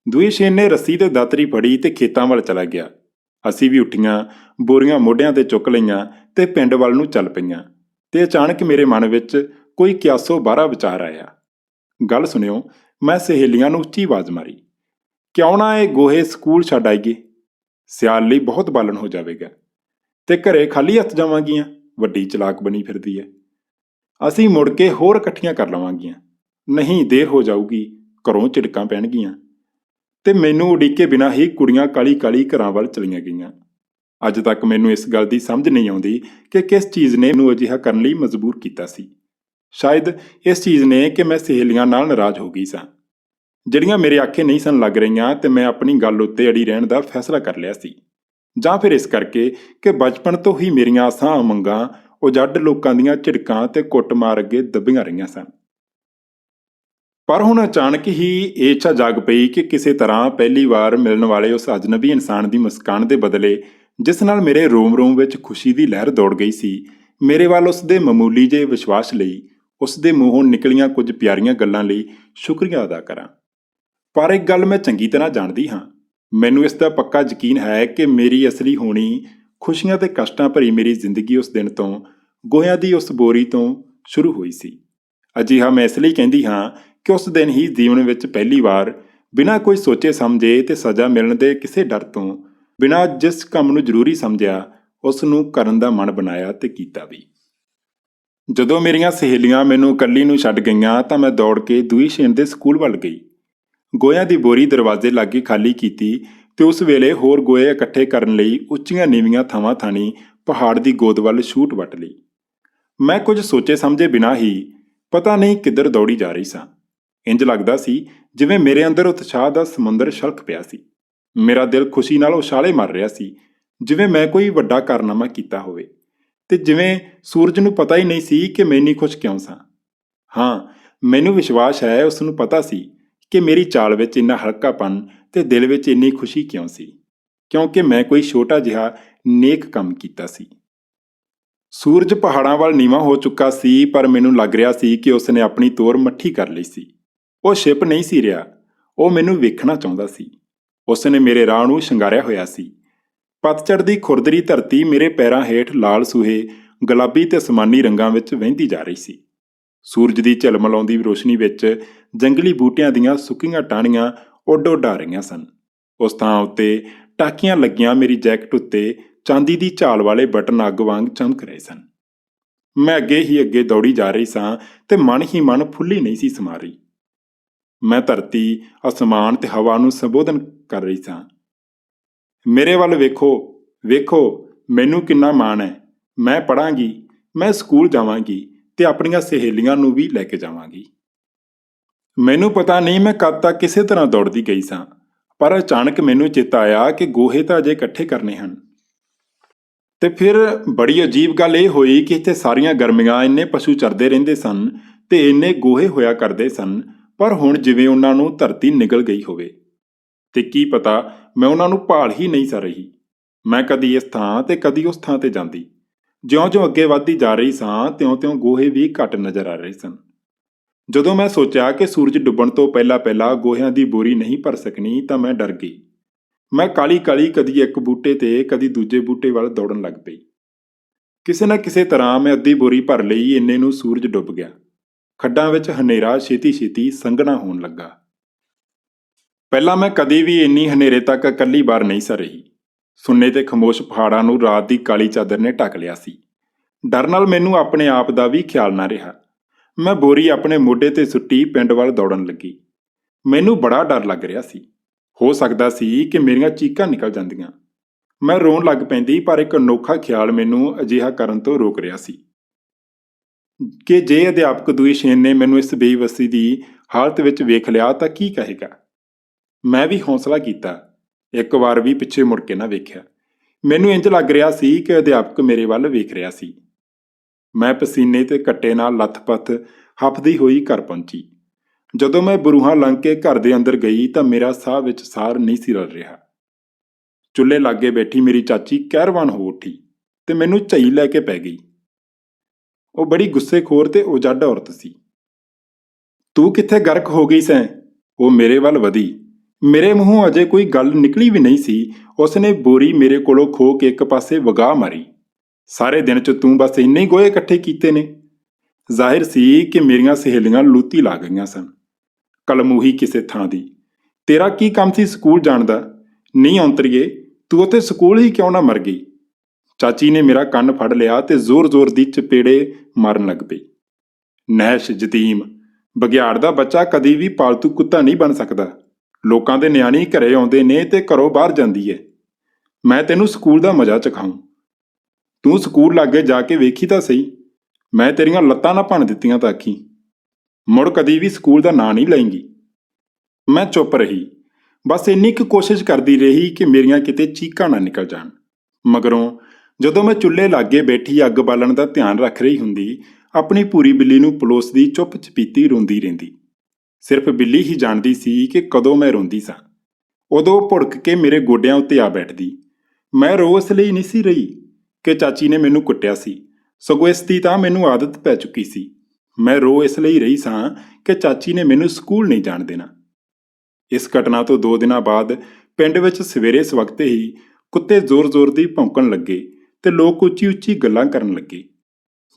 ਦੁਇਸ਼ੇਨ ਨੇ ਰੱਸੀ ਤੇ ਦਾਤਰੀ ਫੜੀ ਤੇ ਖੇਤਾਂ ਵੱਲ ਚਲਾ ਗਿਆ। ਅਸੀਂ ਵੀ ਉੱਠੀਆਂ, ਬੋਰੀਆਂ ਮੋਢਿਆਂ ਤੇ ਚੁੱਕ ਲਈਆਂ ਤੇ ਪਿੰਡ ਵੱਲ ਨੂੰ ਚੱਲ ਪਈਆਂ ਤੇ ਅਚਾਨਕ ਮੇਰੇ ਮਨ ਵਿੱਚ ਕੋਈ ਕਿਆਸੋ ਬਾਹਰਾ ਵਿਚਾਰ ਆਇਆ। ਗੱਲ ਸੁਣਿਓ, ਮੈਂ ਸਹੇਲੀਆਂ ਨੂੰ ਉੱਚੀ ਆਵਾਜ਼ ਮਾਰੀ, ਕਿਉਂ ਨਾ ਇਹ ਗੋਹੇ ਸਕੂਲ ਛੱਡ ਆਈਏ? ਸਿਆਲ ਲਈ ਬਹੁਤ ਬਾਲਣ ਹੋ ਜਾਵੇਗਾ ਤੇ ਘਰੇ ਖਾਲੀ ਹੱਥ ਜਾਵਾਂਗੀਆਂ, ਵੱਡੀ ਚਲਾਕ ਬਣੀ ਫਿਰਦੀ ਹੈ। ਅਸੀਂ ਮੁੜ ਕੇ ਹੋਰ ਇਕੱਠੀਆਂ ਕਰ ਲਵਾਂਗੀਆਂ। ਨਹੀਂ ਦੇਰ ਹੋ ਜਾਊਗੀ, ਘਰੋਂ ਝਿੜਕਾਂ ਪੈਣਗੀਆਂ। ਤੇ ਮੈਨੂੰ ਉਡੀਕੇ ਬਿਨਾਂ ਹੀ ਕੁੜੀਆਂ ਕਾਲੀ ਕਾਲੀ ਘਰਾਂ ਵੱਲ ਚਲੀਆਂ ਗਈਆਂ। ਅੱਜ ਤੱਕ ਮੈਨੂੰ ਇਸ ਗੱਲ ਦੀ ਸਮਝ ਨਹੀਂ ਆਉਂਦੀ ਕਿ ਕਿਸ ਚੀਜ਼ ਨੇ ਮੈਨੂੰ ਅਜਿਹਾ ਕਰਨ ਲਈ ਮਜਬੂਰ ਕੀਤਾ ਸੀ। ਸ਼ਾਇਦ ਇਸ ਚੀਜ਼ ਨੇ ਕਿ ਮੈਂ ਸਹੇਲੀਆਂ ਨਾਲ ਨਾਰਾਜ਼ ਹੋ ਗਈ ਸਾਂ। ਜਿਹੜੀਆਂ ਮੇਰੇ ਆਖੇ ਨਹੀਂ ਸਨ ਲੱਗ ਰਹੀਆਂ ਤੇ ਮੈਂ ਆਪਣੀ ਗੱਲ ਉੱਤੇ ਅੜੀ ਰਹਿਣ ਦਾ ਫੈਸਲਾ ਕਰ ਲਿਆ ਸੀ। ਜਾਂ ਫਿਰ ਇਸ ਕਰਕੇ ਕਿ ਬਚਪਨ ਤੋਂ ਹੀ ਮੇਰੀਆਂ ਆਸਾਂ ਉਮੰਗਾਂ ਉਜੱਡ ਲੋਕਾਂ ਦੀਆਂ ਝਿੜਕਾਂ ਤੇ ਕੁੱਟਮਾਰ ਅੱਗੇ ਦੱਬੀਆਂ ਰਹੀਆਂ ਸਨ। ਪਰ ਹੁਣ ਅਚਾਨਕ ਹੀ ਇਹ ਇੱਛਾ ਜਾਗ ਪਈ ਕਿ ਕਿਸੇ ਤਰ੍ਹਾਂ ਪਹਿਲੀ ਵਾਰ ਮਿਲਣ ਵਾਲੇ ਉਸ ਅਜਨਬੀ ਇਨਸਾਨ ਦੀ ਮੁਸਕਾਨ ਦੇ ਬਦਲੇ ਜਿਸ ਨਾਲ ਮੇਰੇ ਰੋਮ-ਰੋਮ ਵਿੱਚ ਖੁਸ਼ੀ ਦੀ ਲਹਿਰ ਦੌੜ ਗਈ ਸੀ, ਮੇਰੇ ਵੱਲ ਉਸ ਦੇ ਮਾਮੂਲੀ ਜਿਹੇ ਵਿਸ਼ਵਾਸ ਲਈ, ਉਸ ਦੇ ਮੂੰਹੋਂ ਨਿਕਲੀਆਂ ਕੁਝ ਪਿਆਰੀਆਂ ਗੱਲਾਂ ਲਈ ਸ਼ੁਕਰੀਆ ਅਦਾ ਕਰਾਂ। ਪਰ ਇੱਕ ਗੱਲ ਮੈਂ ਚੰਗੀ ਤਰ੍ਹਾਂ ਜਾਣਦੀ ਹਾਂ, ਮੈਨੂੰ ਇਸ ਦਾ ਪੱਕਾ ਯਕੀਨ ਹੈ ਕਿ ਮੇਰੀ ਅਸਲੀ ਹੋਣੀ ਖੁਸ਼ੀਆਂ ਤੇ ਕਸ਼ਟਾਂ ਭਰੀ ਮੇਰੀ ਜ਼ਿੰਦਗੀ ਉਸ ਦਿਨ ਤੋਂ, ਗੋਹਿਆਂ ਦੀ ਉਸ ਬੋਰੀ ਤੋਂ ਸ਼ੁਰੂ ਹੋਈ ਸੀ। ਅਜਿਹਾ ਮੈਂ ਇਸ ਲਈ ਕਹਿੰਦੀ ਹਾਂ ਕਿ ਉਸ ਦਿਨ ਹੀ ਜੀਵਨ ਵਿੱਚ ਪਹਿਲੀ ਵਾਰ ਬਿਨਾਂ ਕੋਈ ਸੋਚੇ ਸਮਝੇ ਤੇ ਸਜ਼ਾ ਮਿਲਣ ਦੇ ਕਿਸੇ ਡਰ ਤੋਂ, ਬਿਨਾਂ ਜਿਸ ਕੰਮ ਨੂੰ ਜ਼ਰੂਰੀ ਸਮਝਿਆ, ਉਸ ਨੂੰ ਕਰਨ ਦਾ ਮਨ ਬਣਾਇਆ ਤੇ ਕੀਤਾ ਵੀ। ਜਦੋਂ ਮੇਰੀਆਂ ਸਹੇਲੀਆਂ ਮੈਨੂੰ ਇਕੱਲੀ ਨੂੰ ਛੱਡ ਗਈਆਂ ਤਾਂ ਮੈਂ ਦੌੜ ਕੇ ਦੂਈ ਸ਼ੇਨ ਦੇ ਸਕੂਲ ਵੱਲ ਗਈ। ਗੋਇਆਂ ਦੀ ਬੋਰੀ ਦਰਵਾਜ਼ੇ ਲਾਗੇ ਖਾਲੀ ਕੀਤੀ ਤੇ ਉਸ ਵੇਲੇ ਹੋਰ ਗੋਏ ਇਕੱਠੇ ਕਰਨ ਲਈ ਉੱਚੀਆਂ ਨੀਵੀਆਂ ਥਾਵਾਂ ਥਾਣੀ ਪਹਾੜ ਦੀ ਗੋਦ ਵੱਲ ਛੂਟ ਵੱਟ ਲਈ। ਮੈਂ ਕੁਝ ਸੋਚੇ ਸਮਝੇ ਬਿਨਾਂ ਹੀ ਪਤਾ ਨਹੀਂ ਕਿੱਧਰ ਦੌੜੀ ਜਾ ਰਹੀ ਸਾਂ। ਇੰਜ ਲੱਗਦਾ ਸੀ ਜਿਵੇਂ ਮੇਰੇ ਅੰਦਰ ਉਤਸ਼ਾਹ ਦਾ ਸਮੁੰਦਰ ਛਲਕ ਪਿਆ ਸੀ। ਮੇਰਾ ਦਿਲ ਖੁਸ਼ੀ ਨਾਲ ਉਛਾਲੇ ਮਾਰ ਰਿਹਾ ਸੀ, ਜਿਵੇਂ ਮੈਂ ਕੋਈ ਵੱਡਾ ਕਾਰਨਾਮਾ ਕੀਤਾ ਹੋਵੇ। ਤੇ ਜਿਵੇਂ ਸੂਰਜ ਨੂੰ ਪਤਾ ਹੀ ਨਹੀਂ ਸੀ ਕਿ ਮੈਂ ਇੰਨੀ ਖੁਸ਼ ਕਿਉਂ ਸਾਂ। ਹਾਂ, ਮੈਨੂੰ ਵਿਸ਼ਵਾਸ ਹੈ, ਉਸ ਨੂੰ ਪਤਾ ਸੀ ਕਿ ਮੇਰੀ ਚਾਲ ਵਿੱਚ ਇੰਨਾ ਹਲਕਾਪਨ ਤੇ ਦਿਲ ਵਿੱਚ ਇੰਨੀ ਖੁਸ਼ੀ ਕਿਉਂ ਸੀ? ਕਿਉਂਕਿ ਮੈਂ ਕੋਈ ਛੋਟਾ ਜਿਹਾ ਨੇਕ ਕੰਮ ਕੀਤਾ ਸੀ। ਸੂਰਜ ਪਹਾੜਾਂ ਵੱਲ ਨੀਵਾਂ ਹੋ ਚੁੱਕਾ ਸੀ, ਪਰ ਮੈਨੂੰ ਲੱਗ ਰਿਹਾ ਸੀ ਕਿ ਉਸ ਨੇ ਆਪਣੀ ਤੋਰ ਮੱਠੀ ਕਰ ਲਈ ਸੀ। ਉਹ ਸ਼ਿਪ ਨਹੀਂ ਸੀ ਰਿਹਾ। ਉਹ ਮੈਨੂੰ ਵੇਖਣਾ ਚਾਹੁੰਦਾ ਸੀ। ਉਸ ਨੇ ਮੇਰੇ ਰਾਹ ਨੂੰ ਸ਼ਿੰਗਾਰਿਆ ਹੋਇਆ ਸੀ। ਪਤਝੜ ਦੀ ਖੁਰਦਰੀ ਧਰਤੀ ਮੇਰੇ ਪੈਰਾਂ ਹੇਠ ਲਾਲ ਸੂਹੇ, ਗੁਲਾਬੀ ਤੇ ਅਸਮਾਨੀ ਰੰਗਾਂ ਵਿੱਚ ਵਹਿੰਦੀ ਜਾ ਰਹੀ ਸੀ। ਸੂਰਜ ਦੀ ਝਲਮਲਾਉਂਦੀ ਰੋਸ਼ਨੀ ਵਿੱਚ ਜੰਗਲੀ ਬੂਟਿਆਂ ਦੀਆਂ ਸੁੱਕੀਆਂ ਟਾਹਣੀਆਂ ਉੱਡ ਉੱਡ ਆ ਰਹੀਆਂ ਸਨ। ਉਸ ਥਾਂ ਉੱਤੇ ਟਾਕੀਆਂ ਲੱਗੀਆਂ ਮੇਰੀ ਜੈਕਟ ਉੱਤੇ ਚਾਂਦੀ ਦੀ ਝਾਲ ਵਾਲੇ ਬਟਨ ਅੱਗ ਵਾਂਗ ਚਮਕ ਰਹੇ ਸਨ। ਮੈਂ ਅੱਗੇ ਹੀ ਅੱਗੇ ਦੌੜੀ ਜਾ ਰਹੀ ਸਾਂ ਤੇ ਮਨ ਹੀ ਮਨ ਫੁੱਲੀ ਨਹੀਂ ਸੀ ਸਮਾ ਰਹੀ ਮੈਂ ਧਰਤੀ, ਅਸਮਾਨ ਤੇ ਹਵਾ ਨੂੰ ਸੰਬੋਧਨ ਕਰ ਰਹੀ ਸਾਂ। ਮੇਰੇ ਵੱਲ ਵੇਖੋ ਵੇਖੋ, ਮੈਨੂੰ ਕਿੰਨਾ ਮਾਣ ਹੈ। ਮੈਂ ਪੜਾਂਗੀ ਮੈਂ ਸਕੂਲ ਜਾਵਾਂਗੀ ਤੇ ਆਪਣੀਆਂ ਸਹੇਲੀਆਂ ਨੂੰ ਵੀ ਲੈ ਕੇ ਜਾਵਾਂਗੀ। ਮੈਨੂੰ ਪਤਾ ਨਹੀਂ ਮੈਂ ਕਦ ਤੱਕ ਕਿਸੇ ਤਰ੍ਹਾਂ ਦੌੜਦੀ ਗਈ ਸਾਂ, ਪਰ ਅਚਾਨਕ ਮੈਨੂੰ ਚੇਤਾ ਆਇਆ ਕਿ ਗੋਹੇ ਤਾਂ ਅਜੇ ਇਕੱਠੇ ਕਰਨੇ ਹਨ। ਤੇ ਫਿਰ ਬੜੀ ਅਜੀਬ ਗੱਲ ਇਹ ਹੋਈ ਕਿ ਇੱਥੇ ਸਾਰੀਆਂ ਗਰਮੀਆਂ ਇੰਨੇ ਪਸ਼ੂ ਚਰਦੇ ਰਹਿੰਦੇ ਸਨ ਤੇ ਇੰਨੇ ਗੋਹੇ ਹੋਇਆ ਕਰਦੇ ਸਨ, ਪਰ ਹੁਣ ਜਿਵੇਂ ਉਹਨਾਂ ਨੂੰ ਧਰਤੀ ਨਿਗਲ ਗਈ ਹੋਵੇ। ਤੇ ਕੀ ਪਤਾ ਮੈਂ ਉਹਨਾਂ ਨੂੰ ਭਾਲ ਹੀ ਨਹੀਂ ਸਰ ਰਹੀ। ਮੈਂ ਕਦੀ ਇਸ ਥਾਂ ਤੇ ਕਦੀ ਉਸ ਥਾਂ ਤੇ ਜਾਂਦੀ। ਜਿਉਂ-ਜਿਉਂ ਅੱਗੇ ਵਧਦੀ ਜਾ ਰਹੀ ਸਾਂ, ਤਿਉਂ-ਤਿਉਂ ਗੋਹੇ ਵੀ ਘਟ ਨਜ਼ਰ ਆ ਰਹੇ ਸਨ। ਜਦੋਂ ਮੈਂ ਸੋਚਿਆ ਕਿ ਸੂਰਜ ਡੁੱਬਣ ਤੋਂ ਪਹਿਲਾਂ-ਪਹਿਲਾਂ ਗੋਹਿਆਂ ਦੀ ਬੋਰੀ ਨਹੀਂ ਭਰ ਸਕਣੀ ਤਾਂ ਮੈਂ ਡਰ ਗਈ। ਮੈਂ ਕਾਲੀ-ਕਾਲੀ ਕਦੀ ਇੱਕ ਬੂਟੇ ਤੇ, ਕਦੀ ਦੂਜੇ ਬੂਟੇ ਵੱਲ ਦੌੜਨ ਲੱਗ ਪਈ। ਕਿਸੇ ਨਾ ਕਿਸੇ ਤਰ੍ਹਾਂ ਮੈਂ ਅੱਧੀ ਬੋਰੀ ਭਰ ਲਈ, ਇੰਨੇ ਨੂੰ ਸੂਰਜ ਡੁੱਬ ਗਿਆ। ਖੱਡਾਂ ਵਿੱਚ ਹਨੇਰਾ ਛੇਤੀ-ਛੇਤੀ ਸੰਘਣਾ ਹੋਣ ਲੱਗਾ। ਪਹਿਲਾਂ ਮੈਂ ਕਦੀ ਵੀ ਇੰਨੀ ਹਨੇਰੇ ਤੱਕ ਇਕੱਲੀ ਬਾਰ ਨਹੀਂ ਸਰ ਰਹੀ। ਸੁੰਨੇ ਤੇ ਖਮੋਸ਼ ਪਹਾੜਾਂ ਨੂੰ ਰਾਤ ਦੀ ਕਾਲੀ ਚਾਦਰ ਨੇ ਢੱਕ ਲਿਆ ਸੀ। ਡਰ ਨਾਲ ਮੈਨੂੰ ਆਪਣੇ ਆਪ ਦਾ ਵੀ ਖਿਆਲ ਨਾ ਰਿਹਾ। ਮੈਂ ਬੋਰੀ ਆਪਣੇ ਮੋਢੇ ਤੇ ਸੁੱਟੀ ਪਿੰਡ ਵੱਲ ਦੌੜਨ ਲੱਗੀ। ਮੈਨੂੰ ਬੜਾ ਡਰ ਲੱਗ ਰਿਹਾ ਸੀ। ਹੋ ਸਕਦਾ ਸੀ ਕਿ ਮੇਰੀਆਂ ਚੀਕਾਂ ਨਿਕਲ ਜਾਂਦੀਆਂ। ਮੈਂ ਰੋਣ ਲੱਗ ਪੈਂਦੀ, ਪਰ ਇੱਕ ਅਨੋਖਾ ਖਿਆਲ ਮੈਨੂੰ ਅਜਿਹਾ ਕਰਨ ਤੋਂ ਰੋਕ ਰਿਹਾ ਸੀ। ਕਿ ਜੇ ਅਧਿਆਪਕ ਦੁਈਸ਼ੇਨ ਨੇ ਮੈਨੂੰ ਇਸ ਬੇਵਸੀ ਦੀ ਹਾਲਤ ਵਿੱਚ ਵੇਖ ਲਿਆ ਤਾਂ ਕੀ ਕਹੇਗਾ? ਮੈਂ ਵੀ ਹੌਸਲਾ ਕੀਤਾ। ਇੱਕ ਵਾਰ ਵੀ ਪਿੱਛੇ ਮੁੜ ਕੇ ਨਾ ਵੇਖਿਆ। ਮੈਨੂੰ ਇੰਜ ਲੱਗ ਰਿਹਾ ਸੀ ਕਿ ਅਧਿਆਪਕ ਮੇਰੇ ਵੱਲ ਵੇਖ ਰਿਹਾ ਸੀ। ਮੈਂ ਪਸੀਨੇ ਤੇ ਕੱਟੇ ਨਾਲ ਲੱਥਪੱਥ ਹਫਦੀ ਹੋਈ ਘਰ ਪਹੁੰਚੀ। ਜਦੋਂ ਮੈਂ ਬਰੂਹਾਂ ਲੰਘ ਕੇ ਘਰ ਦੇ ਅੰਦਰ ਗਈ ਤਾਂ ਮੇਰਾ ਸਾਹ ਵਿੱਚ ਸਾਰ ਨਹੀਂ ਸੀ ਰਲ ਰਿਹਾ। ਚੁੱਲ੍ਹੇ ਲਾਗੇ ਬੈਠੀ ਮੇਰੀ ਚਾਚੀ ਕਹਿਰਵਾਨ ਹੋ ਉੱਠੀ ਤੇ ਮੈਨੂੰ ਝਈ ਲੈ ਕੇ ਪੈ ਗਈ। ਉਹ ਬੜੀ ਗੁੱਸੇਖੋਰ ਤੇ ਉਜੱਡ ਔਰਤ ਸੀ। ਤੂੰ ਕਿੱਥੇ ਗਰਕ ਹੋ ਗਈ ਸੈਂ? ਉਹ ਮੇਰੇ ਵੱਲ ਵਧੀ। ਮੇਰੇ ਮੂੰਹੋਂ ਅਜੇ ਕੋਈ ਗੱਲ ਨਿਕਲੀ ਵੀ ਨਹੀਂ ਸੀ। ਉਸਨੇ ਬੋਰੀ ਮੇਰੇ ਕੋਲੋਂ ਖੋ ਕੇ ਇੱਕ ਪਾਸੇ ਵਗਾ ਮਾਰੀ। ਸਾਰੇ ਦਿਨ ਚ ਤੂੰ ਬਸ ਇੰਨੇ ਹੀ ਗੋਹੇ ਇਕੱਠੇ ਕੀਤੇ ਨੇ। ਜ਼ਾਹਿਰ ਸੀ ਕਿ ਮੇਰੀਆਂ ਸਹੇਲੀਆਂ ਲੂਤੀ ਲਾ ਗਈਆਂ ਸਨ। ਕਲਮੂਹੀ ਕਿਸੇ ਥਾਂ ਦੀ। ਤੇਰਾ ਕੀ ਕੰਮ ਸੀ ਸਕੂਲ ਜਾਣ ਦਾ? ਨਹੀਂ ਔਂਤਰੀਏ, ਤੂੰ ਉੱਥੇ ਸਕੂਲ ਹੀ ਕਿਉਂ ਨਾ ਮਰ ਗਈ? ਚਾਚੀ ਨੇ ਮੇਰਾ ਕੰਨ ਫੜ ਲਿਆ ਤੇ ਜ਼ੋਰ-ਜ਼ੋਰ ਦੀ ਚਪੇੜੇ ਮਾਰਨ ਲੱਗ ਪਈ। ਨਹਿਸ਼, ਜਤੀਮ ਬਗਿਆੜ ਦਾ ਬੱਚਾ ਕਦੀ ਵੀ ਪਾਲਤੂ ਕੁੱਤਾ ਨਹੀਂ ਬਣ ਸਕਦਾ। ਲੋਕਾਂ ਦੇ ਨਿਆਣੀ ਘਰੇ ਆਉਂਦੇ ਨੇ ਤੇ ਘਰੋਂ ਬਾਹਰ ਜਾਂਦੀ ਏ। ਮੈਂ ਤੈਨੂੰ ਸਕੂਲ ਦਾ ਮਜ਼ਾ ਚਖਾਉਂ। ਤੂੰ ਸਕੂਲ ਲਾਗੇ ਜਾ ਕੇ ਵੇਖੀ ਤਾਂ ਸਹੀ। ਮੈਂ ਤੇਰੀਆਂ ਲੱਤਾਂ ਨਾ ਭੰਨ ਦਿੱਤੀਆਂ ਤਾਂ ਆਖੀ। ਮੁੜ ਕਦੀ ਵੀ ਸਕੂਲ ਦਾ ਨਾਂ ਨਹੀਂ ਲੈਂਗੀ ਮੈਂ ਚੁੱਪ ਰਹੀ। ਬਸ ਇੰਨੀ ਕੁ ਕੋਸ਼ਿਸ਼ ਕਰਦੀ ਰਹੀ ਕਿ ਮੇਰੀਆਂ ਕਿਤੇ ਚੀਕਾਂ ਨਾ ਨਿਕਲ ਜਾਣ। ਮਗਰੋਂ ਜਦੋਂ ਮੈਂ ਚੁੱਲ੍ਹੇ ਲਾਗੇ ਬੈਠੀ ਅੱਗ ਬਾਲਣ ਦਾ ਧਿਆਨ ਰੱਖ ਰਹੀ ਹੁੰਦੀ, ਆਪਣੀ ਪੂਰੀ ਬਿੱਲੀ ਨੂੰ ਪਲੋਸਦੀ ਚੁੱਪ ਚਪੀਤੀ ਰੋਂਦੀ ਰਹਿੰਦੀ। ਸਿਰਫ ਬਿੱਲੀ ਹੀ ਜਾਣਦੀ ਸੀ ਕਿ ਕਦੋਂ ਮੈਂ ਰੋਂਦੀ ਸਾਂ। ਉਦੋਂ ਭੁੜਕ ਕੇ ਮੇਰੇ ਗੋਡਿਆਂ ਉੱਤੇ ਆ ਬੈਠਦੀ। ਮੈਂ ਰੋਸ ਲਈ ਨਹੀਂ ਸੀ ਰਹੀ। ਕਿ ਚਾਚੀ ਨੇ ਮੈਨੂੰ ਕੁੱਟਿਆ ਸੀ। ਸਗੋਂ ਇਸ ਦੀ ਤਾਂ ਮੈਨੂੰ ਆਦਤ ਪੈ ਚੁੱਕੀ ਸੀ। ਮੈਂ ਰੋ ਇਸ ਲਈ ਰਹੀ ਸਾਂ ਕਿ ਚਾਚੀ ਨੇ ਮੈਨੂੰ ਸਕੂਲ ਨਹੀਂ ਜਾਣ ਦੇਣਾ। ਇਸ ਘਟਨਾ ਤੋਂ 2 ਦਿਨਾਂ ਬਾਅਦ ਪਿੰਡ ਵਿੱਚ ਸਵੇਰੇ ਸਵਖਤੇ ਹੀ ਕੁੱਤੇ ਜ਼ੋਰ-ਜ਼ੋਰ ਦੀ ਭੌਂਕਣ ਲੱਗੇ ਤੇ ਲੋਕ ਉੱਚੀ-ਉੱਚੀ ਗੱਲਾਂ ਕਰਨ ਲੱਗੇ।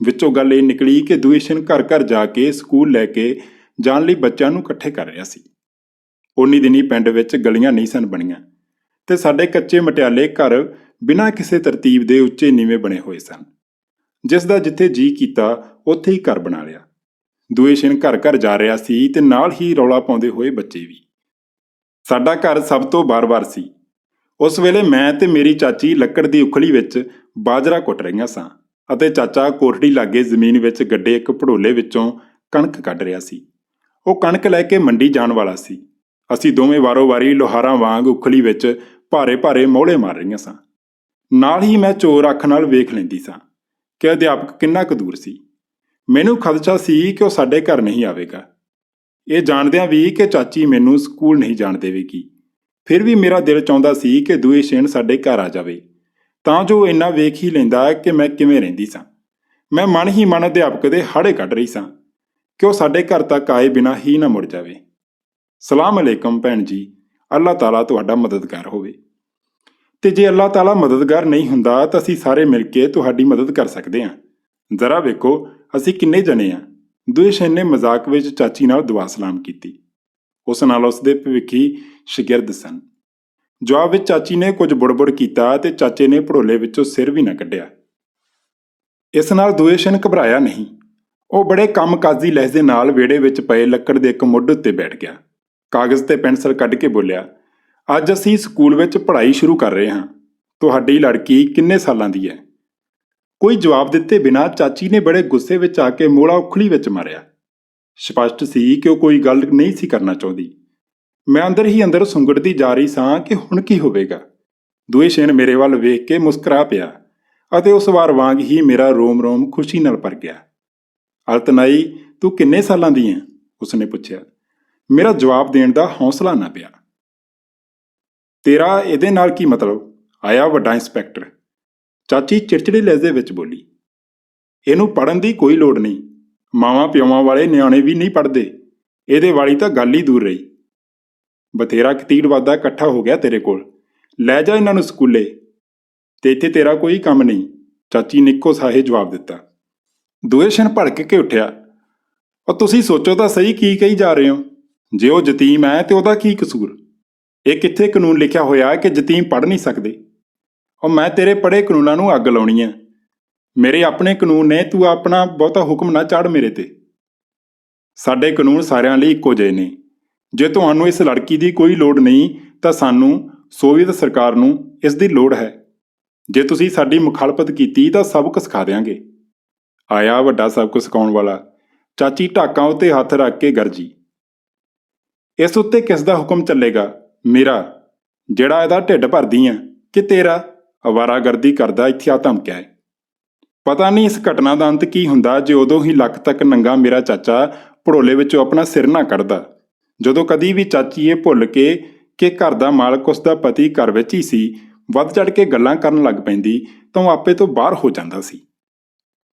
ਵਿੱਚੋਂ ਗੱਲ ਇਹ ਨਿਕਲੀ ਕਿ ਦੁਇਸ਼ਨ ਘਰ-ਘਰ ਜਾ ਕੇ ਸਕੂਲ ਲੈ ਕੇ ਜਾਣ ਲਈ ਬੱਚਿਆਂ ਨੂੰ ਇਕੱਠੇ ਕਰ ਰਿਹਾ ਸੀ। ਉਨੀ ਦਿਨੀ ਪਿੰਡ ਵਿੱਚ ਗਲੀਆਂ ਨਹੀਂ ਸਨ ਬਣੀਆਂ। ਤੇ ਸਾਡੇ ਕੱਚੇ ਮਟਿਆਲੇ ਘਰ ਬਿਨਾਂ ਕਿਸੇ ਤਰਤੀਬ ਦੇ ਉੱਚੇ ਨੀਵੇਂ ਬਣੇ ਹੋਏ ਸਨ। ਜਿਸ ਦਾ ਜਿੱਥੇ ਜੀ ਕੀਤਾ, ਉੱਥੇ ਹੀ ਘਰ ਬਣਾ ਲਿਆ। ਦੂਏ ਦੁਇਸ਼ਨ ਘਰ-ਘਰ ਜਾ ਰਿਹਾ ਸੀ ਤੇ ਨਾਲ ਹੀ ਰੌਲਾ ਪਾਉਂਦੇ ਹੋਏ ਬੱਚੇ ਵੀ। ਸਾਡਾ ਘਰ ਸਭ ਤੋਂ ਬਾਰ-ਬਾਰ ਸੀ। ਉਸ ਵੇਲੇ ਮੈਂ ਤੇ ਮੇਰੀ ਚਾਚੀ ਲੱਕੜ ਦੀ ਉਖਲੀ ਵਿੱਚ ਬਾਜਰਾ ਕੁੱਟ ਰਹੀਆਂ ਸਾਂ ਅਤੇ ਚਾਚਾ ਕੋਠੜੀ ਲਾਗੇ ਜ਼ਮੀਨ ਵਿੱਚ ਗੱਡੇ ਇੱਕ ਭੜੋਲੇ ਵਿੱਚੋਂ ਕਣਕ ਕੱਢ ਰਿਹਾ ਸੀ। ਉਹ ਕਣਕ ਲੈ ਕੇ ਮੰਡੀ ਜਾਣ ਵਾਲਾ ਸੀ। ਅਸੀਂ ਦੋਵੇਂ ਵਾਰੋ-ਵਾਰੀ ਲੋਹਾਰਾਂ ਵਾਂਗ ਉਖਲੀ ਵਿੱਚ ਭਾਰੇ-ਭਾਰੇ ਮੋਹਲੇ ਮਾਰ ਰਹੀਆਂ ਸਾਂ। ਨਾਲ ਹੀ ਮੈਂ ਚੋਰ ਅੱਖ ਨਾਲ ਵੇਖ ਲੈਂਦੀ ਸਾਂ ਕਿ ਅਧਿਆਪਕ ਕਿੰਨਾ ਕੁ ਦੂਰ ਸੀ। ਮੈਨੂੰ ਖਦਸ਼ਾ ਸੀ ਕਿ ਉਹ ਸਾਡੇ ਘਰ ਨਹੀਂ ਆਵੇਗਾ। ਇਹ ਜਾਣਦਿਆਂ ਵੀ ਕਿ ਚਾਚੀ ਮੈਨੂੰ ਸਕੂਲ ਨਹੀਂ ਜਾਣ ਦੇਵੇਗੀ। ਫਿਰ ਵੀ ਮੇਰਾ ਦਿਲ ਚਾਹੁੰਦਾ ਸੀ ਕਿ ਦੂਏ ਸ਼ੇਣ ਸਾਡੇ ਘਰ ਆ ਜਾਵੇ। ਤਾਂ ਜੋ ਇੰਨਾ ਵੇਖ ਹੀ ਲੈਂਦਾ ਕਿ ਮੈਂ ਕਿਵੇਂ ਰਹਿੰਦੀ ਸਾਂ। ਮੈਂ ਮਨ ਹੀ ਮਨ ਅਧਿਆਪਕ ਦੇ ਹਾੜੇ ਕੱਢ ਰਹੀ ਸਾਂ ਕਿ ਉਹ ਸਾਡੇ ਘਰ ਤੱਕ ਆਏ ਬਿਨਾਂ ਹੀ ਨਾ ਮੁੜ ਜਾਵੇ। ਸਲਾਮ ਅਲੈਕਮ ਭੈਣ ਜੀ, ਅੱਲਾਹ ਤਾਲਾ ਤੁਹਾਡਾ ਮਦਦਗਾਰ ਹੋਵੇ। ਤੇ ਜੇ ਅੱਲਾਹ ਤਾਲਾ ਮਦਦਗਾਰ ਨਹੀਂ ਹੁੰਦਾ, ਤਾਂ ਅਸੀਂ ਸਾਰੇ ਮਿਲ ਕੇ ਤੁਹਾਡੀ ਮਦਦ ਕਰ ਸਕਦੇ ਹਾਂ। ਜ਼ਰਾ ਵੇਖੋ, ਅਸੀਂ ਕਿੰਨੇ ਜਣੇ ਆ ਦੁਇਸ਼ਨ ਨੇ ਮਜ਼ਾਕ ਵਿੱਚ ਚਾਚੀ ਨਾਲ ਦੁਆ ਸਲਾਮ ਕੀਤੀ। ਉਸ ਨਾਲ ਉਸਦੇ ਭਵਿੱਖੀ ਸ਼ਾਗਿਰਦ ਸਨ। ਜਵਾਬ ਵਿੱਚ ਚਾਚੀ ਨੇ ਕੁਝ ਬੁੜਬੁੜ ਕੀਤਾ ਤੇ ਚਾਚੇ ਨੇ ਭੜੋਲੇ ਵਿੱਚੋਂ ਸਿਰ ਵੀ ਨਾ ਕੱਢਿਆ। ਇਸ ਨਾਲ ਦੁਇਸ਼ਨ ਘਬਰਾਇਆ ਨਹੀਂ। ਉਹ ਬੜੇ ਕੰਮਕਾਜੀ ਲਹਿਜੇ ਨਾਲ ਵਿਹੜੇ ਵਿੱਚ ਪਏ ਲੱਕੜ ਦੇ ਇੱਕ ਮੁੱਢ ਉੱਤੇ ਬੈਠ ਗਿਆ। ਕਾਗਜ਼ ਤੇ ਪੈਨਸਲ ਕੱਢ ਕੇ ਬੋਲਿਆ, ਅੱਜ ਅਸੀਂ ਸਕੂਲ ਵਿੱਚ ਪੜ੍ਹਾਈ ਸ਼ੁਰੂ ਕਰ ਰਹੇ ਹਾਂ। ਤੁਹਾਡੀ ਲੜਕੀ ਕਿੰਨੇ ਸਾਲਾਂ ਦੀ ਹੈ? ਕੋਈ ਜਵਾਬ ਦਿੱਤੇ ਬਿਨਾਂ ਚਾਚੀ ਨੇ ਬੜੇ ਗੁੱਸੇ ਵਿੱਚ ਆ ਕੇ ਮੋੜਾ ਉਖਲੀ ਵਿੱਚ ਮਾਰਿਆ। ਸਪਸ਼ਟ ਸੀ ਕਿ ਉਹ ਕੋਈ ਗੱਲ ਨਹੀਂ ਸੀ ਕਰਨਾ ਚਾਹੁੰਦੀ। ਮੈਂ ਅੰਦਰ ਹੀ ਅੰਦਰ ਸੁੰਗੜਦੀ ਜਾ ਰਹੀ ਸਾਂ ਕਿ ਹੁਣ ਕੀ ਹੋਵੇਗਾ? ਦੁਏਸ਼ੇਨ ਮੇਰੇ ਵੱਲ ਵੇਖ ਕੇ ਮੁਸਕਰਾ ਪਿਆ ਅਤੇ ਉਸ ਵਾਰ ਵਾਂਗ ਹੀ ਮੇਰਾ ਰੋਮ-ਰੋਮ ਖੁਸ਼ੀ ਨਾਲ ਭਰ ਗਿਆ। ਅਲਤਨਾਈ, ਤੂੰ ਕਿੰਨੇ ਸਾਲਾਂ ਦੀ ਹੈ? ਉਸਨੇ ਪੁੱਛਿਆ। ਮੇਰਾ ਜਵਾਬ ਦੇਣ ਦਾ ਹੌਸਲਾ ਨਾ ਪਿਆ। ਤੇਰਾ ਇਹਦੇ ਨਾਲ ਕੀ ਮਤਲਬ? ਆਇਆ ਵੱਡਾ ਇੰਸਪੈਕਟਰ। ਚਾਚੀ ਚਿੜਚਿੜੇ ਲਹਿਜੇ ਵਿੱਚ ਬੋਲੀ, ਇਹਨੂੰ ਪੜਨ ਦੀ ਕੋਈ ਲੋੜ ਨਹੀਂ। ਮਾਵਾਂ ਪਿਓਵਾਂ ਵਾਲੇ ਨਿਆਣੇ ਵੀ ਨਹੀਂ ਪੜਦੇ ਇਹਦੇ ਵਾਲੀ ਤਾਂ ਗੱਲ ਹੀ ਦੂਰ ਰਹੀ। ਬਥੇਰਾ ਕਤੀੜਵਾਦਾ ਇਕੱਠਾ ਹੋ ਗਿਆ ਤੇਰੇ ਕੋਲ। ਲੈ ਜਾ ਇਹਨਾਂ ਨੂੰ ਸਕੂਲੇ। ਤੇ ਇੱਥੇ ਤੇਰਾ ਕੋਈ ਕੰਮ ਨਹੀਂ। ਚਾਚੀ ਨਿੱਕੋ ਸਾਹੇ ਜਵਾਬ ਦਿੱਤਾ। ਦੁਏਸ਼ਨ ਭੜਕ ਕੇ ਉੱਠਿਆ, ਉਹ ਤੁਸੀਂ ਸੋਚੋ ਤਾਂ ਸਹੀ ਕੀ ਕਹੀ ਜਾ ਰਹੇ ਹੋ? ਜੇ ਉਹ ਯਤੀਮ ਹੈ ਤੇ ਉਹਦਾ ਕੀ ਕਸੂਰ? ਇਹ ਕਿੱਥੇ ਕਾਨੂੰਨ ਲਿਖਿਆ ਹੋਇਆ ਕਿ ਯਤੀਮ ਪੜ੍ਹ ਨਹੀਂ ਸਕਦੇ? ਉਹ ਮੈਂ ਤੇਰੇ ਪੜ੍ਹੇ ਕਾਨੂੰਨਾਂ ਨੂੰ ਅੱਗ ਲਾਉਣੀ ਹੈ। ਮੇਰੇ ਆਪਣੇ ਕਾਨੂੰਨ ਨੇ, ਤੂੰ ਆਪਣਾ ਬਹੁਤਾ ਹੁਕਮ ਨਾ ਚਾੜ ਮੇਰੇ ਤੇ। ਸਾਡੇ ਕਾਨੂੰਨ ਸਾਰਿਆਂ ਲਈ ਇੱਕੋ ਜਿਹੇ ਨੇ। ਜੇ ਤੁਹਾਨੂੰ ਇਸ ਲੜਕੀ ਦੀ ਕੋਈ ਲੋੜ ਨਹੀਂ, ਤਾਂ ਸਾਨੂੰ ਸੋਵੀਅਤ ਸਰਕਾਰ ਨੂੰ ਇਸ ਦੀ ਲੋੜ ਹੈ। ਜੇ ਤੁਸੀਂ ਸਾਡੀ ਮੁਖਾਲਫਤ ਕੀਤੀ, ਤਾਂ ਸਬਕ ਸਿਖਾ ਦੇਵਾਂਗੇ ਆਇਆ ਵੱਡਾ ਸਬਕ ਸਿਖਾਉਣ ਵਾਲਾ। ਚਾਚੀ ਢਾਕਾਂ ਉੱਤੇ ਹੱਥ ਰੱਖ ਕੇ ਗਰਜੀ। ਇਸ ਉੱਤੇ ਕਿਸ ਦਾ ਹੁਕਮ ਚੱਲੇਗਾ? ਮੇਰਾ। ਜਿਹੜਾ ਇਹਦਾ ਢਿੱਡ ਭਰਦੀ ਆ ਕਿ ਤੇਰਾ? ਅਵਾਰਾਗਰਦੀ ਕਰਦਾ ਇੱਥੇ ਆ ਧਮਕਿਆ ਹੈ ਪਤਾ ਨਹੀਂ ਇਸ ਘਟਨਾ ਦਾ ਅੰਤ ਕੀ ਹੁੰਦਾ, ਜੇ ਉਦੋਂ ਹੀ ਲੱਕ ਤੱਕ ਨੰਗਾ ਮੇਰਾ ਚਾਚਾ ਭੜੋਲੇ ਵਿੱਚੋਂ ਆਪਣਾ ਸਿਰ ਨਾ ਕੱਢਦਾ। ਜਦੋਂ ਕਦੀ ਵੀ ਚਾਚੀ ਇਹ ਭੁੱਲ ਕੇ ਕਿ ਘਰ ਦਾ ਮਾਲਕ ਉਸ ਦਾ ਪਤੀ ਘਰ ਵਿੱਚ ਹੀ ਸੀ, ਵੱਧ ਚੜ ਕੇ ਗੱਲਾਂ ਕਰਨ ਲੱਗ ਪੈਂਦੀ, ਤਾਂ ਉਹ ਆਪੇ ਤੋਂ ਬਾਹਰ ਹੋ ਜਾਂਦਾ ਸੀ।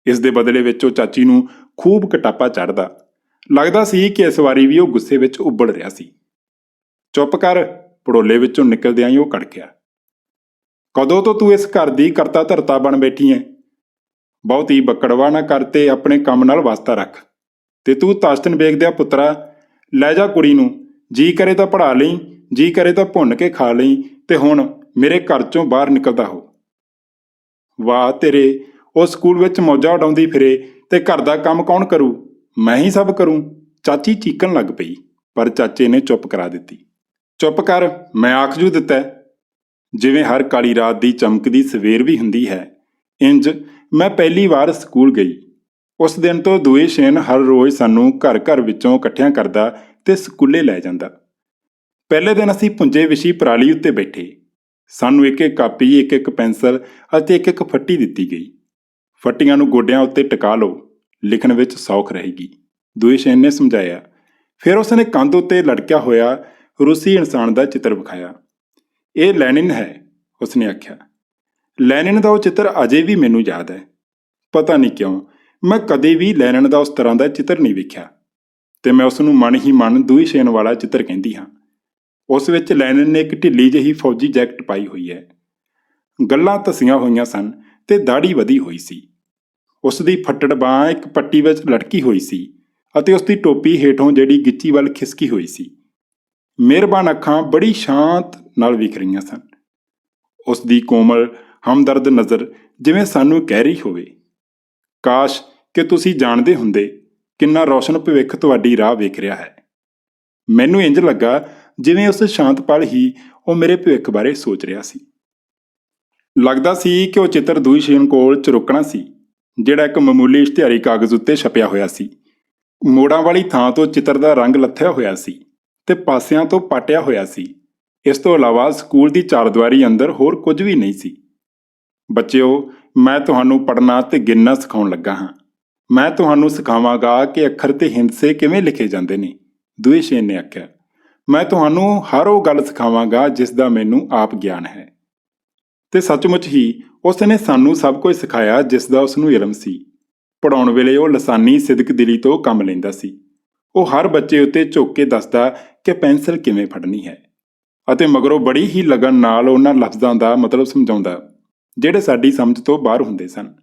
ਇਸ ਦੇ ਬਦਲੇ ਵਿੱਚ ਉਹ ਚਾਚੀ ਨੂੰ ਖੂਬ ਕਟਾਪਾ ਚੜਦਾ ਲੱਗਦਾ ਸੀ ਕਿ ਇਸ ਵਾਰੀ ਵੀ ਉਹ ਗੁੱਸੇ ਵਿੱਚ ਉੱਬਲ ਰਿਹਾ ਸੀ। ਚੁੱਪ ਕਰ, ਪੜੋਲੇ ਵਿੱਚੋਂ ਨਿਕਲਦਿਆਂ ਹੀ ਉਹ ਕੜਕਿਆ। ਕਦੋਂ ਤੋਂ ਤੂੰ ਇਸ ਘਰ ਦੀ ਕਰਤਾ ਧਰਤਾ ਬਣ ਬੈਠੀ ਐ ਬਹੁਤੀ ਬੱਕੜਵਾ ਨਾ ਕਰਤੇ ਆਪਣੇ ਕੰਮ ਨਾਲ ਵਾਸਤਾ ਰੱਖ। ਤੇ ਤੂੰ ਤਾਸ਼ਤਨ ਬੇਗ ਦਿਆ ਪੁੱਤਰਾ, ਲੈ ਜਾ ਕੁੜੀ ਨੂੰ, ਜੀ ਕਰੇ ਤਾਂ ਪੜਾ ਲਈ, ਜੀ ਕਰੇ ਤਾਂ ਭੁੰਨ ਕੇ ਖਾ ਲਈ ਤੇ ਹੁਣ ਮੇਰੇ ਘਰ ਚੋਂ ਬਾਹਰ ਨਿਕਲਦਾ ਹੋ। ਵਾਹ ਤੇਰੇ, ਉਹ ਸਕੂਲ ਵਿੱਚ ਮੌਜਾਂ ਉਡਾਉਂਦੀ ਫਿਰੇ ਤੇ ਘਰ ਦਾ ਕੰਮ ਕੌਣ ਕਰੂ? ਮੈਂ ਹੀ ਸਭ ਕਰੂੰ। ਚਾਚੀ ਚੀਕਣ ਲੱਗ ਪਈ, ਪਰ ਚਾਚੇ ਨੇ ਚੁੱਪ ਕਰਾ ਦਿੱਤੀ। ਚੁੱਪ ਕਰ, ਮੈਂ ਆਖ ਜੂ ਦਿੱਤਾ ਜਿਵੇਂ ਹਰ ਕਾਲੀ ਰਾਤ ਦੀ ਚਮਕਦੀ ਸਵੇਰ ਵੀ ਹੁੰਦੀ ਹੈ। ਇੰਜ ਮੈਂ ਪਹਿਲੀ ਵਾਰ ਸਕੂਲ ਗਈ। ਉਸ ਦਿਨ ਤੋਂ ਦੂਏ ਸ਼ੇਨ ਹਰ ਰੋਜ਼ ਸਾਨੂੰ ਘਰ ਘਰ ਵਿੱਚੋਂ ਇਕੱਠਿਆਂ ਕਰਦਾ ਤੇ ਸਕੂਲੇ ਲੈ ਜਾਂਦਾ। ਪਹਿਲੇ ਦਿਨ ਅਸੀਂ ਪੁੰਜੇ ਵਿਸ਼ੀ ਪਰਾਲੀ ਉੱਤੇ ਬੈਠੇ। ਸਾਨੂੰ ਇੱਕ ਇੱਕ ਕਾਪੀ, ਇੱਕ ਇੱਕ ਪੈਨਸਲ ਅਤੇ ਇੱਕ ਇੱਕ ਫੱਟੀ ਦਿੱਤੀ ਗਈ। ਫੱਟੀਆਂ ਨੂੰ ਗੋਡਿਆਂ ਉੱਤੇ ਟਿਕਾ ਲਓ। ਲਿਖਣ ਵਿੱਚ ਸੌਖ ਰਹੇਗੀ। ਦੂਏ ਸ਼ੇਨ ਨੇ ਸਮਝਾਇਆ, ਫਿਰ ਉਸਨੇ ਕੰਧ ਉੱਤੇ ਲਟਕਿਆ ਹੋਇਆ ਰੂਸੀ ਇਨਸਾਨ ਦਾ ਚਿੱਤਰ ਵਿਖਾਇਆ। ਇਹ ਲੈਨਿਨ ਹੈ, ਉਸਨੇ ਆਖਿਆ। ਲੈਨਿਨ ਦਾ ਉਹ ਚਿੱਤਰ ਅਜੇ ਵੀ ਮੈਨੂੰ ਯਾਦ ਹੈ। ਪਤਾ ਨਹੀਂ ਕਿਉਂ, ਮੈਂ ਕਦੇ ਵੀ ਲੈਨਿਨ ਦਾ ਉਸ ਤਰ੍ਹਾਂ ਦਾ ਚਿੱਤਰ ਨਹੀਂ ਵੇਖਿਆ। ਤੇ ਮੈਂ ਉਸ ਨੂੰ ਮਨ ਹੀ ਮਨ ਦੂਈ ਸ਼ੇਨ ਵਾਲਾ ਚਿੱਤਰ ਕਹਿੰਦੀ ਹਾਂ। ਉਸ ਵਿੱਚ ਲੈਨਿਨ ਨੇ ਇੱਕ ਢਿੱਲੀ ਜਿਹੀ ਫੌਜੀ ਜੈਕਟ ਪਾਈ ਹੋਈ ਹੈ। ਗੱਲਾਂ ਧਸੀਆਂ ਹੋਈਆਂ ਸਨ ਤੇ ਦਾੜੀ ਵਧੀ ਹੋਈ ਸੀ। ਉਸ ਦੀ ਫੱਟੜ ਬਾਹ ਇੱਕ ਪੱਟੀ ਵਿੱਚ ਲਟਕੀ ਹੋਈ ਸੀ ਅਤੇ ਉਸ ਦੀ ਟੋਪੀ ਹੇਠੋਂ ਜਿਹੜੀ ਗਿੱਚੀ ਵੱਲ ਖਿਸਕੀ ਹੋਈ ਸੀ। ਮਿਹਰਬਾਨ ਅੱਖਾਂ ਬੜੀ ਸ਼ਾਂਤ ਨਾਲ ਵਿਖ ਰਹੀਆਂ ਸਨ। ਉਸ ਦੀ ਕੋਮਲ, ਹਮਦਰਦ ਨਜ਼ਰ ਜਿਵੇਂ ਸਾਨੂੰ ਕਹਿ ਰਹੀ ਹੋਵੇ। ਕਾਸ਼ ਕਿ ਤੁਸੀਂ ਜਾਣਦੇ ਹੁੰਦੇ ਕਿੰਨਾ ਰੌਸ਼ਨ ਭਵਿੱਖ ਤੁਹਾਡੀ ਰਾਹ ਵੇਖ ਰਿਹਾ ਹੈ। ਮੈਨੂੰ ਇੰਜ ਲੱਗਾ ਜਿਵੇਂ ਉਸ ਸ਼ਾਂਤ ਪਲ ਹੀ ਉਹ ਮੇਰੇ ਭਵਿੱਖ ਬਾਰੇ ਸੋਚ ਰਿਹਾ ਸੀ। ਲੱਗਦਾ ਸੀ ਕਿ ਉਹ ਚਿੱਤਰ ਦੂਈ ਸ਼ੇਨ ਕੋਲ ਚਰੁਕਣਾ ਸੀ। ਜਿਹੜਾ ਇੱਕ ਮਾਮੂਲੀ ਇਸ਼ਤਿਹਾਰੀ ਕਾਗਜ਼ ਉੱਤੇ ਛਪਿਆ ਹੋਇਆ ਸੀ। ਮੋੜਾਂ ਵਾਲੀ ਥਾਂ ਤੋਂ ਚਿੱਤਰ ਦਾ ਰੰਗ ਲੱਥਿਆ ਹੋਇਆ ਸੀ ਤੇ ਪਾਸਿਆਂ ਤੋਂ ਪਾਟਿਆ ਹੋਇਆ ਸੀ। ਇਸ ਤੋਂ ਇਲਾਵਾ ਸਕੂਲ ਦੀ ਚਾਰਦੁਆਰੀ ਅੰਦਰ ਹੋਰ ਕੁਝ ਵੀ ਨਹੀਂ ਸੀ। ਬੱਚਿਓ, ਮੈਂ ਤੁਹਾਨੂੰ ਪੜ੍ਹਨਾ ਤੇ ਗਿਣਨਾ ਸਿਖਾਉਣ ਲੱਗਾ ਹਾਂ। ਮੈਂ ਤੁਹਾਨੂੰ ਸਿਖਾਵਾਂਗਾ ਕਿ ਅੱਖਰ ਤੇ ਹਿੰਸੇ ਕਿਵੇਂ ਲਿਖੇ ਜਾਂਦੇ ਨੇ ਦੁਇਸ਼ੇਨ ਨੇ ਆਖਿਆ। ਮੈਂ ਤੁਹਾਨੂੰ ਹਰ ਉਹ ਗੱਲ ਸਿਖਾਵਾਂਗਾ ਜਿਸ ਦਾ ਮੈਨੂੰ ਆਪ ਗਿਆਨ ਹੈ। ਤੇ ਸੱਚਮੁੱਚ ਹੀ ਉਸ ਨੇ ਸਾਨੂੰ ਸਭ ਕੁਝ ਸਿਖਾਇਆ ਜਿਸ ਦਾ ਉਸ ਨੂੰ ਇਲਮ ਸੀ। ਪੜਾਉਣ ਵੇਲੇ ਉਹ ਲਸਾਨੀ ਸਿਦਕ ਦਿਲੀ ਤੋਂ ਕੰਮ ਲੈਂਦਾ ਸੀ। ਉਹ ਹਰ ਬੱਚੇ ਉੱਤੇ ਝੁੱਕ ਕੇ ਦੱਸਦਾ ਕਿ ਪੈਨਸਲ ਕਿਵੇਂ ਫੜਨੀ ਹੈ। ਅਤੇ ਮਗਰੋਂ ਬੜੀ ਹੀ ਲਗਨ ਨਾਲ ਉਹਨਾਂ ਲਫ਼ਜ਼ਾਂ ਦਾ ਮਤਲਬ ਸਮਝਾਉਂਦਾ, ਜਿਹੜੇ ਸਾਡੀ ਸਮਝ ਤੋਂ ਬਾਹਰ ਹੁੰਦੇ ਸਨ।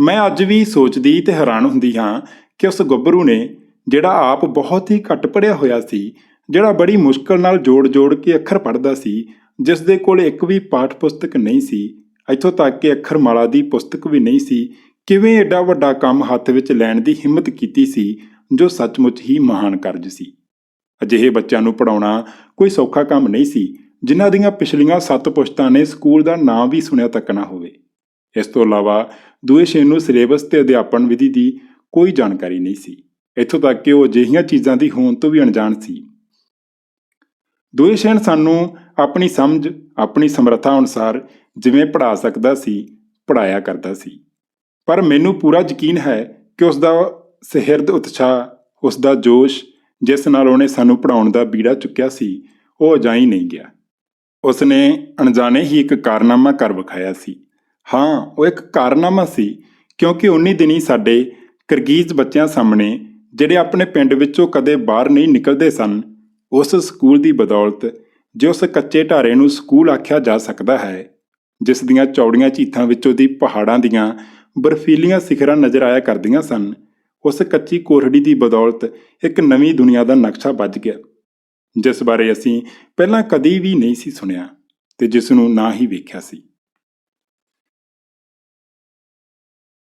ਮੈਂ ਅੱਜ ਵੀ ਸੋਚਦੀ ਤੇ ਹੈਰਾਨ ਹੁੰਦੀ ਹਾਂ ਕਿ ਉਸ ਗੱਭਰੂ ਨੇ, ਜਿਹੜਾ ਆਪ ਬਹੁਤ ਹੀ ਘੱਟ ਪੜਿਆ ਹੋਇਆ ਸੀ, ਜਿਹੜਾ ਬੜੀ ਮੁਸ਼ਕਲ ਨਾਲ ਜੋੜ-ਜੋੜ ਕੇ ਅੱਖਰ ਪੜ੍ਹਦਾ ਸੀ ਜਿਸ ਦੇ ਕੋਲ ਇੱਕ ਵੀ ਪਾਠ ਪੁਸਤਕ ਨਹੀਂ ਸੀ ਇੱਥੋਂ ਤੱਕ ਕਿ ਅੱਖਰਮਾਲਾ ਦੀ ਪੁਸਤਕ ਵੀ ਨਹੀਂ ਸੀ, ਕਿਵੇਂ ਐਡਾ ਵੱਡਾ ਕੰਮ ਹੱਥ ਵਿੱਚ ਲੈਣ ਦੀ ਹਿੰਮਤ ਕੀਤੀ ਸੀ, ਜੋ ਸੱਚਮੁੱਚ ਹੀ ਮਹਾਨ ਕਾਰਜ ਸੀ। ਅਜਿਹੇ ਬੱਚਿਆਂ ਨੂੰ ਪੜਾਉਣਾ ਕੋਈ ਸੌਖਾ ਕੰਮ ਨਹੀਂ ਸੀ, ਜਿਨ੍ਹਾਂ ਦੀਆਂ ਪਿਛਲੀਆਂ ਸੱਤ ਪੁਸ਼ਤਾਂ ਨੇ ਸਕੂਲ ਦਾ ਨਾਂ ਵੀ ਸੁਣਿਆ ਤੱਕ ਨਾ ਹੋਵੇ। ਇਸ ਤੋਂ ਇਲਾਵਾ ਦੂਏ ਸ਼ੇਰ ਨੂੰ ਸਿਲੇਬਸ ਤੇ ਅਧਿਆਪਨ ਵਿਧੀ ਦੀ ਕੋਈ ਜਾਣਕਾਰੀ ਨਹੀਂ ਸੀ। ਇੱਥੋਂ ਤੱਕ ਕਿ ਉਹ ਅਜਿਹੀਆਂ ਚੀਜ਼ਾਂ ਦੀ ਹੋਣ ਤੋਂ ਵੀ ਅਣਜਾਣ ਸੀ। ਦੂਏ ਸ਼ੇਰ ਸਾਨੂੰ ਆਪਣੀ ਸਮਝ, ਆਪਣੀ ਸਮਰੱਥਾ ਅਨੁਸਾਰ ਜਿਵੇਂ ਪੜ੍ਹਾ ਸਕਦਾ ਸੀ ਪੜਾਇਆ ਕਰਦਾ ਸੀ। ਪਰ ਮੈਨੂੰ ਪੂਰਾ ਯਕੀਨ ਹੈ ਕਿ ਉਸ ਦਾ ਸਿਹਰਦ ਉਤਸ਼ਾਹ ਉਸ ਦਾ ਜੋਸ਼, ਜਿਸ ਨਾਲ ਉਹਨੇ ਸਾਨੂੰ ਪੜਾਉਣ ਦਾ ਬੀੜਾ ਚੁੱਕਿਆ ਸੀ, ਉਹ ਅਜਾਈ ਨਹੀਂ ਗਿਆ। ਉਸ ਨੇ ਅਣਜਾਣੇ ਹੀ ਇੱਕ ਕਾਰਨਾਮਾ ਕਰ ਵਿਖਾਇਆ ਸੀ। ਹਾਂ, ਉਹ ਇੱਕ ਕਾਰਨਾਮਾ ਸੀ, ਕਿਉਂਕਿ ਉਨੀ ਦਿਨੀ ਸਾਡੇ ਕਰਗੀਜ਼ ਬੱਚਿਆਂ ਸਾਹਮਣੇ ਜਿਹੜੇ ਆਪਣੇ ਪਿੰਡ ਵਿੱਚੋਂ ਕਦੇ ਬਾਹਰ ਨਹੀਂ ਨਿਕਲਦੇ ਸਨ, ਉਸ ਸਕੂਲ ਦੀ ਬਦੌਲਤ ਜੇ ਉਸ ਕੱਚੇ ਢਾਰੇ ਨੂੰ ਸਕੂਲ ਆਖਿਆ ਜਾ ਸਕਦਾ ਹੈ ਜਿਸ ਦੀਆਂ ਚੌੜੀਆਂ ਚੀਥਾਂ ਵਿੱਚੋਂ ਦੀ ਪਹਾੜਾਂ ਦੀਆਂ ਬਰਫੀਲੀਆਂ ਸਿਖਰਾਂ ਨਜ਼ਰ ਆਇਆ ਕਰਦੀਆਂ ਸਨ, ਉਸ ਕੱਚੀ ਕੋਰੜੀ ਦੀ ਬਦੌਲਤ ਇੱਕ ਨਵੀਂ ਦੁਨੀਆ ਦਾ ਨਕਸ਼ਾ ਵੱਜ ਗਿਆ, ਜਿਸ ਬਾਰੇ ਅਸੀਂ ਪਹਿਲਾਂ ਕਦੀ ਵੀ ਨਹੀਂ ਸੀ ਸੁਣਿਆ ਤੇ ਜਿਸ ਨੂੰ ਨਾ ਹੀ ਵੇਖਿਆ ਸੀ।